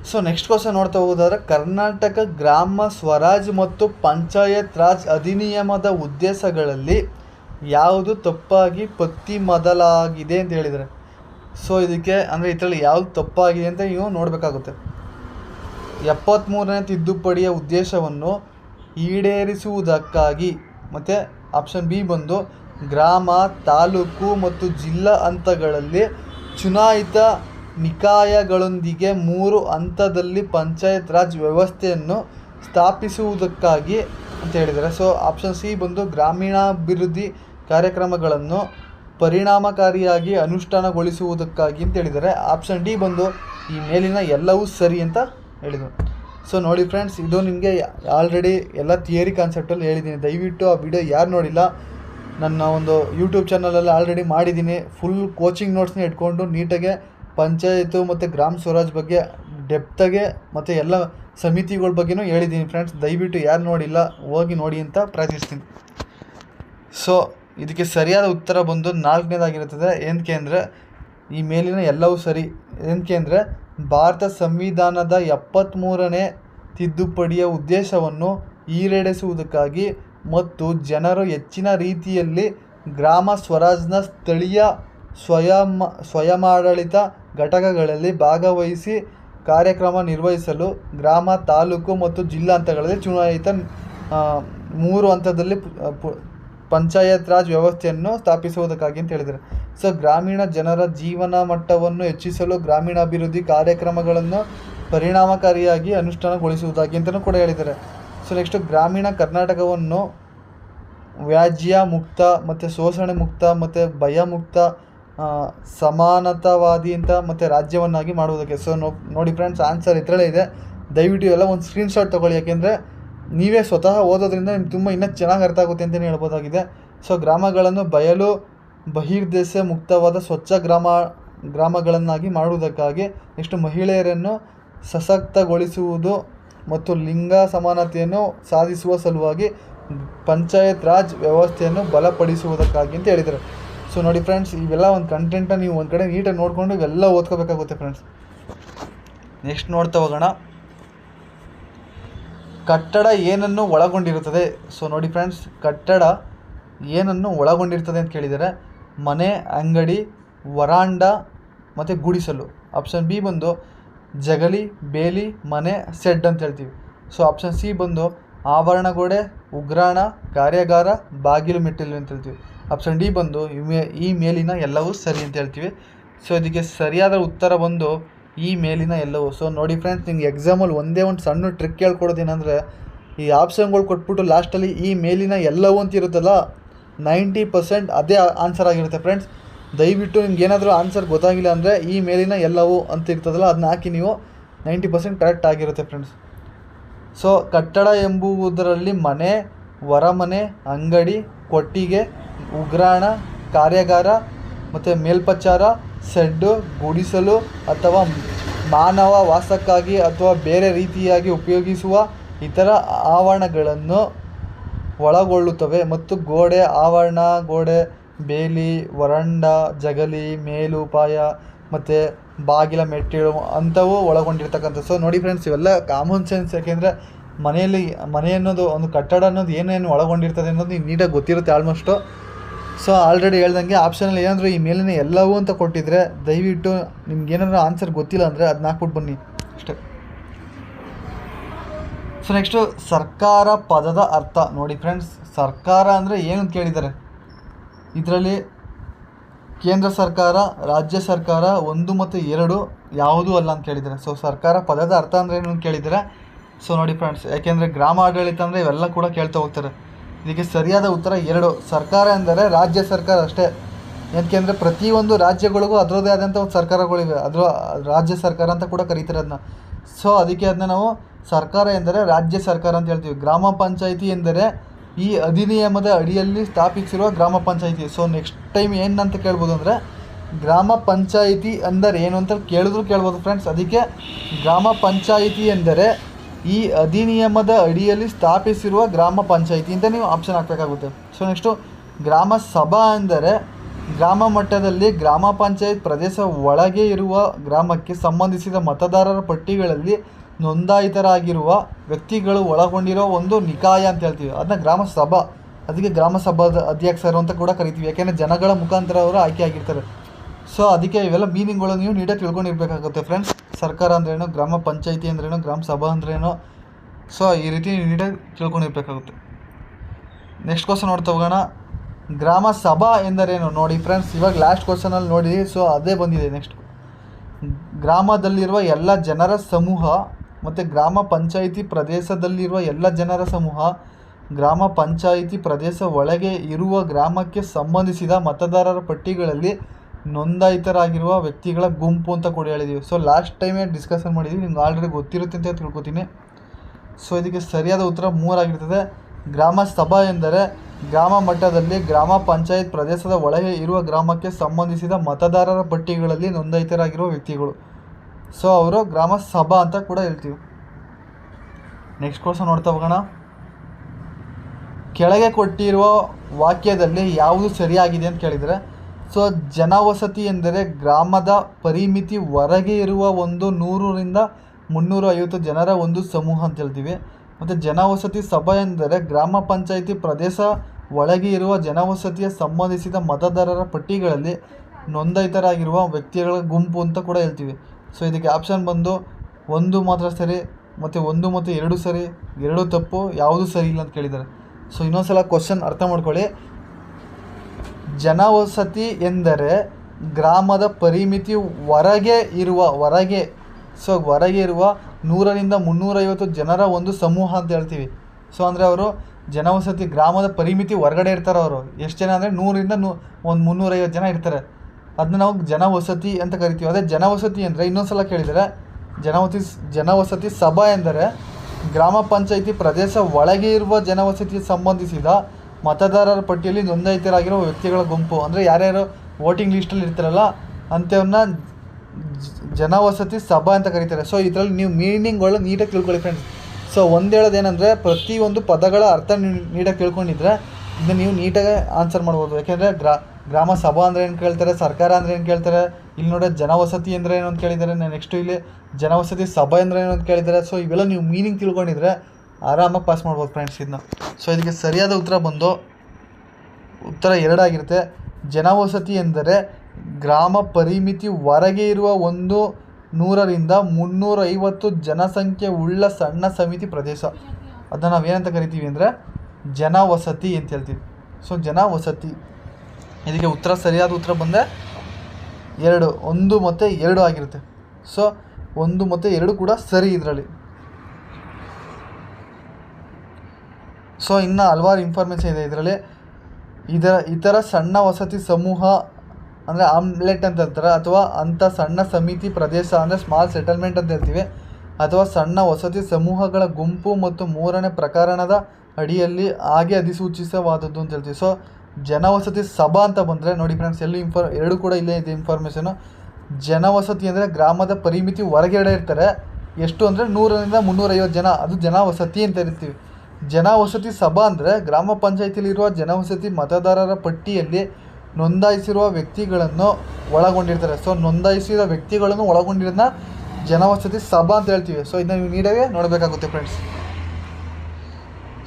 ಸೊ ನೆಕ್ಸ್ಟ್ ಕ್ವಶನ್ ನೋಡ್ತಾ ಹೋಗೋದಾದ್ರೆ ಕರ್ನಾಟಕ ಗ್ರಾಮ ಸ್ವರಾಜ್ ಮತ್ತು ಪಂಚಾಯತ್ ರಾಜ್ ಅಧಿನಿಯಮದ ಉದ್ದೇಶಗಳಲ್ಲಿ ಯಾವುದು ತಪ್ಪಾಗಿ ಪತ್ತಿ ಮೊದಲಾಗಿದೆ ಅಂತ ಹೇಳಿದರೆ ಸೊ ಇದಕ್ಕೆ ಅಂದರೆ ಇದರಲ್ಲಿ ಯಾವುದು ತಪ್ಪಾಗಿದೆ ಅಂತ ನೀವು ನೋಡಬೇಕಾಗುತ್ತೆ. ಎಪ್ಪತ್ತ್ಮೂರನೇ ತಿದ್ದುಪಡಿಯ ಉದ್ದೇಶವನ್ನು ಈಡೇರಿಸುವುದಕ್ಕಾಗಿ. ಮತ್ತು ಆಪ್ಷನ್ ಬಿ ಬಂದು ಗ್ರಾಮ, ತಾಲೂಕು ಮತ್ತು ಜಿಲ್ಲಾ ಹಂತಗಳಲ್ಲಿ ಚುನಾಯಿತ ನಿಕಾಯಗಳೊಂದಿಗೆ ಮೂರು ಹಂತದಲ್ಲಿ ಪಂಚಾಯತ್ ರಾಜ್ ವ್ಯವಸ್ಥೆಯನ್ನು ಸ್ಥಾಪಿಸುವುದಕ್ಕಾಗಿ ಅಂತ ಹೇಳಿದ್ದಾರೆ. ಸೊ ಆಪ್ಷನ್ ಸಿ ಬಂದು ಗ್ರಾಮೀಣಾಭಿವೃದ್ಧಿ ಕಾರ್ಯಕ್ರಮಗಳನ್ನು ಪರಿಣಾಮಕಾರಿಯಾಗಿ ಅನುಷ್ಠಾನಗೊಳಿಸುವುದಕ್ಕಾಗಿ ಅಂತ ಹೇಳಿದ್ದಾರೆ. ಆಪ್ಷನ್ ಡಿ ಬಂದು ಈ ಮೇಲಿನ ಎಲ್ಲವೂ ಸರಿ ಅಂತ ಹೇಳಿದರು. ಸೊ ನೋಡಿ ಫ್ರೆಂಡ್ಸ್ ಇದು ನಿಮಗೆ ಆಲ್ರೆಡಿ ಎಲ್ಲ ಥಿಯರಿ ಕಾನ್ಸೆಪ್ಟಲ್ಲಿ ಹೇಳಿದ್ದೀನಿ. ದಯವಿಟ್ಟು ಆ ವಿಡಿಯೋ ಯಾರು ನೋಡಿಲ್ಲ, ನನ್ನ ಒಂದು ಯೂಟ್ಯೂಬ್ ಚಾನಲಲ್ಲಿ ಆಲ್ರೆಡಿ ಮಾಡಿದ್ದೀನಿ. ಫುಲ್ ಕೋಚಿಂಗ್ ನೋಟ್ಸ್ನ ಇಟ್ಕೊಂಡು ನೀಟಾಗೆ ಪಂಚಾಯತು ಮತ್ತು ಗ್ರಾಮ ಸ್ವರಾಜ್ ಬಗ್ಗೆ ಡೆಪ್ತಾಗೆ ಮತ್ತು ಎಲ್ಲ ಸಮಿತಿಗಳ ಬಗ್ಗೆನೂ ಹೇಳಿದ್ದೀನಿ ಫ್ರೆಂಡ್ಸ್ ದಯವಿಟ್ಟು ಯಾರು ನೋಡಿಲ್ಲ, ಹೋಗಿ ನೋಡಿ ಅಂತ ಪ್ರಾರ್ಥಿಸ್ತೀನಿ. ಸೊ ಇದಕ್ಕೆ ಸರಿಯಾದ ಉತ್ತರ ಬಂದು ನಾಲ್ಕನೇದಾಗಿರುತ್ತದೆ. ಏನಕ್ಕೆ ಅಂದರೆ ಈ ಮೇಲಿನ ಎಲ್ಲವೂ ಸರಿ. ಏನಕ್ಕೆ ಅಂದರೆ ಭಾರತ ಸಂವಿಧಾನದ ಎಪ್ಪತ್ತ್ಮೂರನೇ ತಿದ್ದುಪಡಿಯ ಉದ್ದೇಶವನ್ನು ಈಡೇರಿಸುವುದಕ್ಕಾಗಿ ಮತ್ತು ಜನರು ಹೆಚ್ಚಿನ ರೀತಿಯಲ್ಲಿ ಗ್ರಾಮ ಸ್ವರಾಜ್ನ ಸ್ಥಳೀಯ ಸ್ವಯಂ, ಸ್ವಯಮಾಡಳಿತ ಘಟಕಗಳಲ್ಲಿ ಭಾಗವಹಿಸಿ ಕಾರ್ಯಕ್ರಮ ನಿರ್ವಹಿಸಲು ಗ್ರಾಮ, ತಾಲೂಕು ಮತ್ತು ಜಿಲ್ಲಾ ಹಂತಗಳಲ್ಲಿ ಚುನಾಯಿತ ಮೂರು ಹಂತದಲ್ಲಿ ಪು- ಪಂಚಾಯತ್ ರಾಜ್ ವ್ಯವಸ್ಥೆಯನ್ನು ಸ್ಥಾಪಿಸುವುದಕ್ಕಾಗಿ ಅಂತ ಹೇಳಿದ್ದಾರೆ. ಸೊ ಗ್ರಾಮೀಣ ಜನರ ಜೀವನ ಮಟ್ಟವನ್ನು ಹೆಚ್ಚಿಸಲು ಗ್ರಾಮೀಣಾಭಿವೃದ್ಧಿ ಕಾರ್ಯಕ್ರಮಗಳನ್ನು ಪರಿಣಾಮಕಾರಿಯಾಗಿ ಅನುಷ್ಠಾನಗೊಳಿಸುವುದಾಗಿ ಅಂತಲೂ ಕೂಡ ಹೇಳಿದ್ದಾರೆ. ಸೊ ನೆಕ್ಸ್ಟ್ ಗ್ರಾಮೀಣ ಕರ್ನಾಟಕವನ್ನು ವ್ಯಾಜ್ಯ ಮುಕ್ತ ಮತ್ತು ಶೋಷಣೆ ಮುಕ್ತ ಮತ್ತು ಭಯ ಮುಕ್ತ ಸಮಾನತಾವಾದಿ ಅಂತ ಮತ್ತು ರಾಜ್ಯವನ್ನಾಗಿ ಮಾಡುವುದಕ್ಕೆ. ಸೊ ನೋಡಿ ಫ್ರೆಂಡ್ಸ್ ಆನ್ಸರ್ ಇದರಲ್ಲೇ ಇದೆ. ದಯವಿಟ್ಟು ಎಲ್ಲ ಒಂದು ಸ್ಕ್ರೀನ್ಶಾಟ್ ತೊಗೊಳ್ಳಿ. ಯಾಕೆಂದರೆ ನೀವೇ ಸ್ವತಃ ಓದೋದ್ರಿಂದ ನಿಮ್ಗೆ ತುಂಬ ಇನ್ನೂ ಚೆನ್ನಾಗಿ ಅರ್ಥ ಆಗುತ್ತೆ ಅಂತಲೇ ಹೇಳ್ಬೋದಾಗಿದೆ. ಸೊ ಗ್ರಾಮಗಳನ್ನು ಬಯಲು ಬಹಿರ್ದೇಶ ಮುಕ್ತವಾದ ಸ್ವಚ್ಛ ಗ್ರಾಮ, ಗ್ರಾಮಗಳನ್ನಾಗಿ ಮಾಡುವುದಕ್ಕಾಗಿ ನೆಕ್ಸ್ಟ್ ಮಹಿಳೆಯರನ್ನು ಸಶಕ್ತಗೊಳಿಸುವುದು ಮತ್ತು ಲಿಂಗ ಸಮಾನತೆಯನ್ನು ಸಾಧಿಸುವ ಸಲುವಾಗಿ ಪಂಚಾಯತ್ ರಾಜ್ ವ್ಯವಸ್ಥೆಯನ್ನು ಬಲಪಡಿಸುವುದಕ್ಕಾಗಿ ಅಂತ ಹೇಳಿದ್ದಾರೆ. ಸೊ ನೋಡಿ ಫ್ರೆಂಡ್ಸ್ ಇವೆಲ್ಲ ಒಂದು ಕಂಟೆಂಟನ್ನು ನೀವು ಒಂದು ಕಡೆ ನೀಟಾಗಿ ನೋಡಿಕೊಂಡು ಇವೆಲ್ಲ ಓದ್ಕೋಬೇಕಾಗುತ್ತೆ ಫ್ರೆಂಡ್ಸ್ ನೆಕ್ಸ್ಟ್ ನೋಡ್ತಾ ಹೋಗೋಣ. ಕಟ್ಟಡ ಏನನ್ನು ಒಳಗೊಂಡಿರುತ್ತದೆ? ಸೊ ನೋಡಿ ಫ್ರೆಂಡ್ಸ್ ಕಟ್ಟಡ ಏನನ್ನು ಒಳಗೊಂಡಿರ್ತದೆ ಅಂತ ಕೇಳಿದರೆ, ಮನೆ, ಅಂಗಡಿ, ವರಾಂಡ ಮತ್ತು ಗುಡಿಸಲು. ಆಪ್ಷನ್ ಬಿ ಬಂದು ಜಗಲಿ, ಬೇಲಿ, ಮನೆ ಸೆಡ್ ಅಂತ ಹೇಳ್ತೀವಿ. ಸೊ ಆಪ್ಷನ್ ಸಿ ಬಂದು ಆವರಣಗೋಡೆ, ಉಗ್ರಾಣ, ಕಾರ್ಯಾಗಾರ, ಬಾಗಿಲು ಮೆಟ್ಟಿಲು ಅಂತ ಹೇಳ್ತೀವಿ. ಆಪ್ಷನ್ ಡಿ ಬಂದು ಈ ಮೇಲಿನ ಎಲ್ಲವೂ ಸರಿ ಅಂತ ಹೇಳ್ತೀವಿ. ಸೊ ಇದಕ್ಕೆ ಸರಿಯಾದ ಉತ್ತರ ಬಂದು ಈ ಮೇಲಿನ ಎಲ್ಲವೂ. ಸೊ ನೋಡಿ ಫ್ರೆಂಡ್ಸ್ ನಿಮ್ಗೆ ಎಕ್ಸಾಮಲ್ಲಿ ಒಂದೇ ಒಂದು ಸಣ್ಣ ಟ್ರಿಕ್ ಹೇಳ್ಕೊಡೋದೇನೆಂದರೆ ಈ ಆಪ್ಷನ್ಗಳು ಕೊಟ್ಬಿಟ್ಟು ಲಾಸ್ಟಲ್ಲಿ ಈ ಮೇಲಿನ ಎಲ್ಲವೂ ಅಂತ ಇರುತ್ತಲ್ಲ ನೈಂಟಿ ಪರ್ಸೆಂಟ್ ಅದೇ ಆನ್ಸರ್ ಆಗಿರುತ್ತೆ ಫ್ರೆಂಡ್ಸ್ ದಯವಿಟ್ಟು ನಿಮ್ಗೆ ಏನಾದರೂ ಆನ್ಸರ್ ಗೊತ್ತಾಗಿಲ್ಲ ಅಂದರೆ ಈ ಮೇಲಿನ ಎಲ್ಲವೂ ಅಂತ ಇರ್ತದಲ್ಲ ಅದನ್ನ ಹಾಕಿ ನೀವು ನೈಂಟಿ ಪರ್ಸೆಂಟ್ ಕರೆಕ್ಟ್ ಆಗಿರುತ್ತೆ ಫ್ರೆಂಡ್ಸ್ ಸೊ ಕಟ್ಟಡ ಎಂಬುವುದರಲ್ಲಿ ಮನೆ, ಹೊರಮನೆ, ಅಂಗಡಿ, ಕೊಟ್ಟಿಗೆ, ಉಗ್ರಾಣ, ಕಾರ್ಯಾಗಾರ, ಮತ್ತು ಮೇಲ್ಪಚಾರ ಸೆಡ್ಡು, ಗುಡಿಸಲು ಅಥವಾ ಮಾನವ ವಾಸಕ್ಕಾಗಿ ಅಥವಾ ಬೇರೆ ರೀತಿಯಾಗಿ ಉಪಯೋಗಿಸುವ ಇತರ ಆವರಣಗಳನ್ನು ಒಳಗೊಳ್ಳುತ್ತವೆ ಮತ್ತು ಗೋಡೆ, ಆವರಣ, ಗೋಡೆ, ಬೇಲಿ, ವರಂಡ, ಜಗಲಿ ಮೇಲುಪಾಯ ಮತ್ತು ಬಾಗಿಲ, ಮೆಟ್ಟಿಲು ಅಂಥವು ಒಳಗೊಂಡಿರ್ತಕ್ಕಂಥ ಸೊ ನೋಡಿ ಫ್ರೆಂಡ್ಸ್ ಇವೆಲ್ಲ ಕಾಮನ್ ಸೆನ್ಸ್ ಯಾಕೆಂದರೆ ಮನೆಯಲ್ಲಿ ಮನೆ ಅನ್ನೋದು, ಒಂದು ಕಟ್ಟಡ ಅನ್ನೋದು ಏನೇನು ಒಳಗೊಂಡಿರ್ತದೆ ಅನ್ನೋದು ನೀಟಾಗಿ ಗೊತ್ತಿರುತ್ತೆ ಆಲ್ಮೋಸ್ಟು ಸೊ ಆಲ್ರೆಡಿ ಹೇಳ್ದಂಗೆ ಆಪ್ಷನಲ್ಲಿ ಏನಾದರೂ ಈ ಮೇಲಿನ ಎಲ್ಲವೂ ಅಂತ ಕೊಟ್ಟಿದ್ರೆ ದಯವಿಟ್ಟು ನಿಮ್ಗೆ ಏನಾದರೂ ಆನ್ಸರ್ ಗೊತ್ತಿಲ್ಲ ಅಂದರೆ ಅದನ್ನ ಹಾಕ್ಬಿಟ್ಟು ಬನ್ನಿ. ಅಷ್ಟೇ. ಸೊ ನೆಕ್ಸ್ಟು ಸರ್ಕಾರ ಪದದ ಅರ್ಥ. ನೋಡಿ ಫ್ರೆಂಡ್ಸ್ ಸರ್ಕಾರ ಅಂದರೆ ಏನು ಅಂತ ಕೇಳಿದ್ದಾರೆ? ಇದರಲ್ಲಿ ಕೇಂದ್ರ ಸರ್ಕಾರ, ರಾಜ್ಯ ಸರ್ಕಾರ, ಒಂದು ಮತ್ತು ಎರಡು ಯಾವುದೂ ಅಲ್ಲ ಅಂತ ಕೇಳಿದ್ದಾರೆ. ಸೊ ಸರ್ಕಾರ ಪದದ ಅರ್ಥ ಅಂದರೆ ಏನು ಅಂತ ಕೇಳಿದ್ದಾರೆ? ಸೊ ನೋಡಿ ಫ್ರೆಂಡ್ಸ್ ಯಾಕೆಂದರೆ ಗ್ರಾಮ ಆಡಳಿತ ಅಂದರೆ ಇವೆಲ್ಲ ಕೂಡ ಕೇಳ್ತಾ ಹೋಗ್ತಾರೆ. ಇದಕ್ಕೆ ಸರಿಯಾದ ಉತ್ತರ ಎರಡು. ಸರ್ಕಾರ ಎಂದರೆ ರಾಜ್ಯ ಸರ್ಕಾರ ಅಷ್ಟೇ. ಯಾಕೆಂದರೆ ಪ್ರತಿಯೊಂದು ರಾಜ್ಯಗಳಿಗೂ ಅದರದೇ ಆದಂಥ ಒಂದು ಸರ್ಕಾರಗಳಿವೆ. ಅದರ ರಾಜ್ಯ ಸರ್ಕಾರ ಅಂತ ಕೂಡ ಕರೀತಾರೆ ಅದನ್ನ ಸೊ ಅದಕ್ಕೆ ಅದನ್ನ ನಾವು ಸರ್ಕಾರ ಎಂದರೆ ರಾಜ್ಯ ಸರ್ಕಾರ ಅಂತ ಹೇಳ್ತೀವಿ. ಗ್ರಾಮ ಪಂಚಾಯಿತಿ ಎಂದರೆ ಈ ಅಧಿನಿಯಮದ ಅಡಿಯಲ್ಲಿ ಸ್ಥಾಪಿಸಿರುವ ಗ್ರಾಮ ಪಂಚಾಯಿತಿ. ಸೊ ನೆಕ್ಸ್ಟ್ ಟೈಮ್ ಏನಂತ ಕೇಳ್ಬೋದು ಅಂದರೆ ಗ್ರಾಮ ಪಂಚಾಯಿತಿ ಅಂದರೆ ಏನು ಅಂತ ಕೇಳಿದ್ರು ಕೇಳ್ಬೋದು ಫ್ರೆಂಡ್ಸ್ ಅದಕ್ಕೆ ಗ್ರಾಮ ಪಂಚಾಯಿತಿ ಎಂದರೆ ಈ ಅಧಿನಿಯಮದ ಅಡಿಯಲ್ಲಿ ಸ್ಥಾಪಿಸಿರುವ ಗ್ರಾಮ ಪಂಚಾಯಿತಿ ಅಂತ ನೀವು ಆಪ್ಷನ್ ಹಾಕಬೇಕಾಗುತ್ತೆ. ಸೊ ನೆಕ್ಸ್ಟು ಗ್ರಾಮ ಸಭಾ ಅಂದರೆ ಗ್ರಾಮ ಮಟ್ಟದಲ್ಲಿ ಗ್ರಾಮ ಪಂಚಾಯತ್ ಪ್ರದೇಶ ಒಳಗೆ ಇರುವ ಗ್ರಾಮಕ್ಕೆ ಸಂಬಂಧಿಸಿದ ಮತದಾರರ ಪಟ್ಟಿಗಳಲ್ಲಿ ನೋಂದಾಯಿತರಾಗಿರುವ ವ್ಯಕ್ತಿಗಳು ಒಳಗೊಂಡಿರೋ ಒಂದು ನಿಕಾಯ ಅಂತ ಹೇಳ್ತೀವಿ. ಅದನ್ನ ಗ್ರಾಮ ಸಭಾ. ಅದಕ್ಕೆ ಗ್ರಾಮ ಸಭಾದ ಅಧ್ಯಕ್ಷರು ಅಂತ ಕೂಡ ಕರಿತೀವಿ. ಯಾಕೆಂದರೆ ಜನಗಳ ಮುಖಾಂತರ ಅವರು ಆಯ್ಕೆ ಆಗಿರ್ತಾರೆ. ಸೊ ಅದಕ್ಕೆ ಇವೆಲ್ಲ ಮೀನಿಂಗ್ಗಳು ನೀವು ನೀಟಾಗಿ ತಿಳ್ಕೊಂಡಿರ್ಬೇಕಾಗುತ್ತೆ ಫ್ರೆಂಡ್ಸ್ ಸರ್ಕಾರ ಅಂದ್ರೇನು, ಗ್ರಾಮ ಪಂಚಾಯಿತಿ ಅಂದ್ರೇನು, ಗ್ರಾಮ ಸಭಾ ಅಂದ್ರೇನು? ಸೊ ಈ ರೀತಿ ನೀಟಾಗಿ ತಿಳ್ಕೊಂಡಿರ್ಬೇಕಾಗುತ್ತೆ. ನೆಕ್ಸ್ಟ್ ಕ್ವಶನ್ ನೋಡ್ತಾ ಹೋಗೋಣ. ಗ್ರಾಮ ಸಭಾ ಎಂದರೇನು? ನೋಡಿ ಫ್ರೆಂಡ್ಸ್ ಇವಾಗ ಲಾಸ್ಟ್ ಕ್ವಶನಲ್ಲಿ ನೋಡಿ ಸೊ ಅದೇ ಬಂದಿದೆ ನೆಕ್ಸ್ಟ್ ಗ್ರಾಮದಲ್ಲಿರುವ ಎಲ್ಲ ಜನರ ಸಮೂಹ ಮತ್ತು ಗ್ರಾಮ ಪಂಚಾಯಿತಿ ಪ್ರದೇಶದಲ್ಲಿರುವ ಎಲ್ಲ ಜನರ ಸಮೂಹ, ಗ್ರಾಮ ಪಂಚಾಯಿತಿ ಪ್ರದೇಶ ಒಳಗೆ ಇರುವ ಗ್ರಾಮಕ್ಕೆ ಸಂಬಂಧಿಸಿದ ಮತದಾರರ ಪಟ್ಟಿಗಳಲ್ಲಿ ನೋಂದಾಯಿತರಾಗಿರುವ ವ್ಯಕ್ತಿಗಳ ಗುಂಪು ಅಂತ ಕೂಡ ಹೇಳಿದ್ದೀವಿ ಸೊ ಲಾಸ್ಟ್ ಟೈಮೇ ಡಿಸ್ಕಷನ್ ಮಾಡಿದ್ವಿ, ನಿಮ್ಗೆ ಆಲ್ರೆಡಿ ಗೊತ್ತಿರುತ್ತೆ ಅಂತ ತಿಳ್ಕೊತೀನಿ. ಸೊ ಇದಕ್ಕೆ ಸರಿಯಾದ ಉತ್ತರ ಮೂರಾಗಿರ್ತದೆ ಗ್ರಾಮ ಸಭಾ ಎಂದರೆ ಗ್ರಾಮ ಮಟ್ಟದಲ್ಲಿ ಗ್ರಾಮ ಪಂಚಾಯತ್ ಪ್ರದೇಶದ ಒಳಗೆ ಇರುವ ಗ್ರಾಮಕ್ಕೆ ಸಂಬಂಧಿಸಿದ ಮತದಾರರ ಪಟ್ಟಿಗಳಲ್ಲಿ ನೋಂದಾಯಿತರಾಗಿರುವ ವ್ಯಕ್ತಿಗಳು. ಸೊ ಅವರು ಗ್ರಾಮ ಸಭಾ ಅಂತ ಕೂಡ ಹೇಳ್ತೀವಿ. ನೆಕ್ಸ್ಟ್ ಕೋರ್ಸ್ ನೋಡ್ತಾ ಹೋಗೋಣ. ಕೆಳಗೆ ಕೊಟ್ಟಿರುವ ವಾಕ್ಯದಲ್ಲಿ ಯಾವುದು ಸರಿಯಾಗಿದೆ ಅಂತ ಕೇಳಿದರೆ ಸೊ ಜನವಸತಿ ಎಂದರೆ ಗ್ರಾಮದ ಪರಿಮಿತಿ ಹೊರಗೆ ಇರುವ ಒಂದು ನೂರರಿಂದ ಮುನ್ನೂರ ಐವತ್ತು ಜನರ ಒಂದು ಸಮೂಹ ಅಂತ ಹೇಳ್ತೀವಿ. ಮತ್ತು ಜನವಸತಿ ಸಭಾ ಎಂದರೆ ಗ್ರಾಮ ಪಂಚಾಯಿತಿ ಪ್ರದೇಶ ಒಳಗೆ ಇರುವ ಜನವಸತಿಯ ಸಂಬಂಧಿಸಿದ ಮತದಾರರ ಪಟ್ಟಿಗಳಲ್ಲಿ ನೋಂದಾಯಿತರಾಗಿರುವ ವ್ಯಕ್ತಿಗಳ ಗುಂಪು ಅಂತ ಕೂಡ ಹೇಳ್ತೀವಿ. ಸೊ ಇದಕ್ಕೆ ಆಪ್ಷನ್ ಬಂದು ಒಂದು ಮಾತ್ರ ಸರಿ, ಮತ್ತು ಒಂದು ಮತ್ತು ಎರಡು ಸರಿ, ಎರಡು ತಪ್ಪು, ಯಾವುದು ಸರಿ ಇಲ್ಲ ಅಂತ ಕೇಳಿದ್ದಾರೆ. ಸೊ ಇನ್ನೊಂದು ಸಲ ಕ್ವಶನ್ ಅರ್ಥ ಮಾಡ್ಕೊಳ್ಳಿ. ಜನವಸತಿ ಎಂದರೆ ಗ್ರಾಮದ ಪರಿಮಿತಿ ಹೊರಗೆ ಇರುವ, ಹೊರಗೆ ಸೊ ಹೊರಗೆ ಇರುವ ನೂರರಿಂದ ಮುನ್ನೂರೈವತ್ತು ಜನರ ಒಂದು ಸಮೂಹ ಅಂತ ಹೇಳ್ತೀವಿ. ಸೊ ಅಂದರೆ ಅವರು ಜನವಸತಿ ಗ್ರಾಮದ ಪರಿಮಿತಿ ಹೊರಗಡೆ ಇರ್ತಾರೆ ಅವರು. ಎಷ್ಟು ಜನ ಅಂದರೆ ನೂರಿಂದ ನೂ, ಒಂದು ಮುನ್ನೂರೈವತ್ತು ಜನ ಇರ್ತಾರೆ. ಅದನ್ನ ನಾವು ಜನವಸತಿ ಅಂತ ಕರಿತೀವಿ. ಅದೇ ಜನವಸತಿ ಅಂದರೆ ಇನ್ನೊಂದು ಸಲ ಕೇಳಿದರೆ ಜನವಸತಿ ಜನವಸತಿ ಸಭಾ ಎಂದರೆ ಗ್ರಾಮ ಪಂಚಾಯಿತಿ ಪ್ರದೇಶ ಒಳಗೆ ಇರುವ ಜನವಸತಿಗೆ ಸಂಬಂಧಿಸಿದ ಮತದಾರರ ಪಟ್ಟಿಯಲ್ಲಿ ನೋಂದಾಯಿತರಾಗಿರುವ ವ್ಯಕ್ತಿಗಳ ಗುಂಪು. ಅಂದರೆ ಯಾರ್ಯಾರು ವೋಟಿಂಗ್ ಲಿಸ್ಟಲ್ಲಿ ಇರ್ತಾರಲ್ಲ ಅಂಥವ್ರನ್ನ ಜನವಸತಿ ಸಭಾ ಅಂತ ಕರೀತಾರೆ. ಸೊ ಇದರಲ್ಲಿ ನೀವು ಮೀನಿಂಗ್ಗಳು ನೀಟಾಗಿ ತಿಳ್ಕೊಳ್ಳಿ ಫ್ರೆಂಡ್ಸ್ ಸೊ ಒಂದು ಹೇಳೋದೇನೆಂದರೆ ಪ್ರತಿಯೊಂದು ಪದಗಳ ಅರ್ಥ ನೀಟಾಗಿ ತಿಳ್ಕೊಂಡಿದ್ರೆ ಇದನ್ನ ನೀವು ನೀಟಾಗಿ ಆನ್ಸರ್ ಮಾಡ್ಬೋದು. ಯಾಕೆಂದರೆ ಗ್ರಾ, ಗ್ರಾಮ ಸಭಾ ಅಂದರೆ ಏನು ಕೇಳ್ತಾರೆ, ಸರ್ಕಾರ ಅಂದರೆ ಏನು ಕೇಳ್ತಾರೆ, ಇಲ್ಲಿ ನೋಡೋ ಜನವಸತಿ ಅಂದರೆ ಏನು ಅಂತ ಕೇಳಿದ್ದಾರೆ, ನೆಕ್ಸ್ಟು ಇಲ್ಲಿ ಜನವಸತಿ ಸಭಾ ಅಂದರೆ ಏನು ಅಂತ ಕೇಳಿದ್ದಾರೆ. ಸೊ ಇವೆಲ್ಲ ನೀವು ಮೀನಿಂಗ್ ತಿಳ್ಕೊಂಡಿದ್ರೆ ಆರಾಮಾಗಿ ಪಾಸ್ ಮಾಡ್ಬೋದು ಫ್ರೆಂಡ್ಸ್ ಇದನ್ನ ಸೊ ಇದಕ್ಕೆ ಸರಿಯಾದ ಉತ್ತರ ಬಂದು, ಉತ್ತರ ಎರಡಾಗಿರುತ್ತೆ. ಜನವಸತಿ ಎಂದರೆ ಗ್ರಾಮ ಪರಿಮಿತಿ ಹೊರಗೆ ಇರುವ ಒಂದು ನೂರರಿಂದ ಮುನ್ನೂರೈವತ್ತು ಜನಸಂಖ್ಯೆ ಉಳ್ಳ ಸಣ್ಣ ಸಮಿತಿ ಪ್ರದೇಶ. ಅದನ್ನು ನಾವೇನಂತ ಕರಿತೀವಿ ಅಂದರೆ ಜನವಸತಿ ಅಂತ ಹೇಳ್ತೀವಿ. ಸೊ ಜನವಸತಿ. ಇದಕ್ಕೆ ಉತ್ತರ ಸರಿಯಾದ ಉತ್ತರ ಬಂದರೆ ಎರಡು, ಒಂದು ಮತ್ತು ಎರಡು ಆಗಿರುತ್ತೆ. ಸೊ ಒಂದು ಮತ್ತು ಎರಡು ಕೂಡ ಸರಿ ಇದರಲ್ಲಿ. ಸೊ ಇನ್ನು ಹಲವಾರು ಇನ್ಫಾರ್ಮೇಷನ್ ಇದೆ ಇದರಲ್ಲಿ. ಇದರ, ಇತರ ಸಣ್ಣ ವಸತಿ ಸಮೂಹ, ಅಂದರೆ ಆಮ್ಲೆಟ್ ಅಂತ ಹೇಳ್ತಾರೆ, ಅಥವಾ ಅಂಥ ಸಣ್ಣ ಸಮಿತಿ ಪ್ರದೇಶ, ಅಂದರೆ ಸ್ಮಾಲ್ ಸೆಟಲ್ಮೆಂಟ್ ಅಂತ ಹೇಳ್ತೀವಿ. ಅಥವಾ ಸಣ್ಣ ವಸತಿ ಸಮೂಹಗಳ ಗುಂಪು ಮತ್ತು ಮೂರನೇ ಪ್ರಕರಣದ ಅಡಿಯಲ್ಲಿ ಹಾಗೆ ಅಧಿಸೂಚಿತವಾದದ್ದು ಅಂತ ಹೇಳ್ತೀವಿ. ಸೊ ಜನವಸತಿ ಸಭಾ ಅಂತ ಬಂದರೆ, ನೋಡಿ ಫ್ರೆಂಡ್ಸ್ ಎಲ್ಲೂ ಇನ್ಫಾರ್ ಎರಡು ಕೂಡ ಇಲ್ಲೇ ಇದೆ ಇನ್ಫಾರ್ಮೇಷನು ಜನವಸತಿ ಅಂದರೆ ಗ್ರಾಮದ ಪರಿಮಿತಿ ಹೊರಗಡೆ ಇರ್ತಾರೆ. ಎಷ್ಟು ಅಂದರೆ ನೂರರಿಂದ ಮುನ್ನೂರೈವತ್ತು ಜನ, ಅದು ಜನವಸತಿ ಅಂತ ಇರ್ತೀವಿ. ಜನವಸತಿ ಸಭಾ ಅಂದರೆ ಗ್ರಾಮ ಪಂಚಾಯಿತಿಯಲ್ಲಿರುವ ಜನವಸತಿ ಮತದಾರರ ಪಟ್ಟಿಯಲ್ಲಿ ನೋಂದಾಯಿಸಿರುವ ವ್ಯಕ್ತಿಗಳನ್ನು ಒಳಗೊಂಡಿರ್ತಾರೆ. ಸೊ ನೋಂದಾಯಿಸಿದ ವ್ಯಕ್ತಿಗಳನ್ನು ಒಳಗೊಂಡಿರೋದನ್ನ ಜನವಸತಿ ಸಭಾ ಅಂತ ಹೇಳ್ತೀವಿ. ಸೊ ಇದನ್ನ ನೀವು ನೀಡವೇ, ನೋಡಬೇಕಾಗುತ್ತೆ ಫ್ರೆಂಡ್ಸ್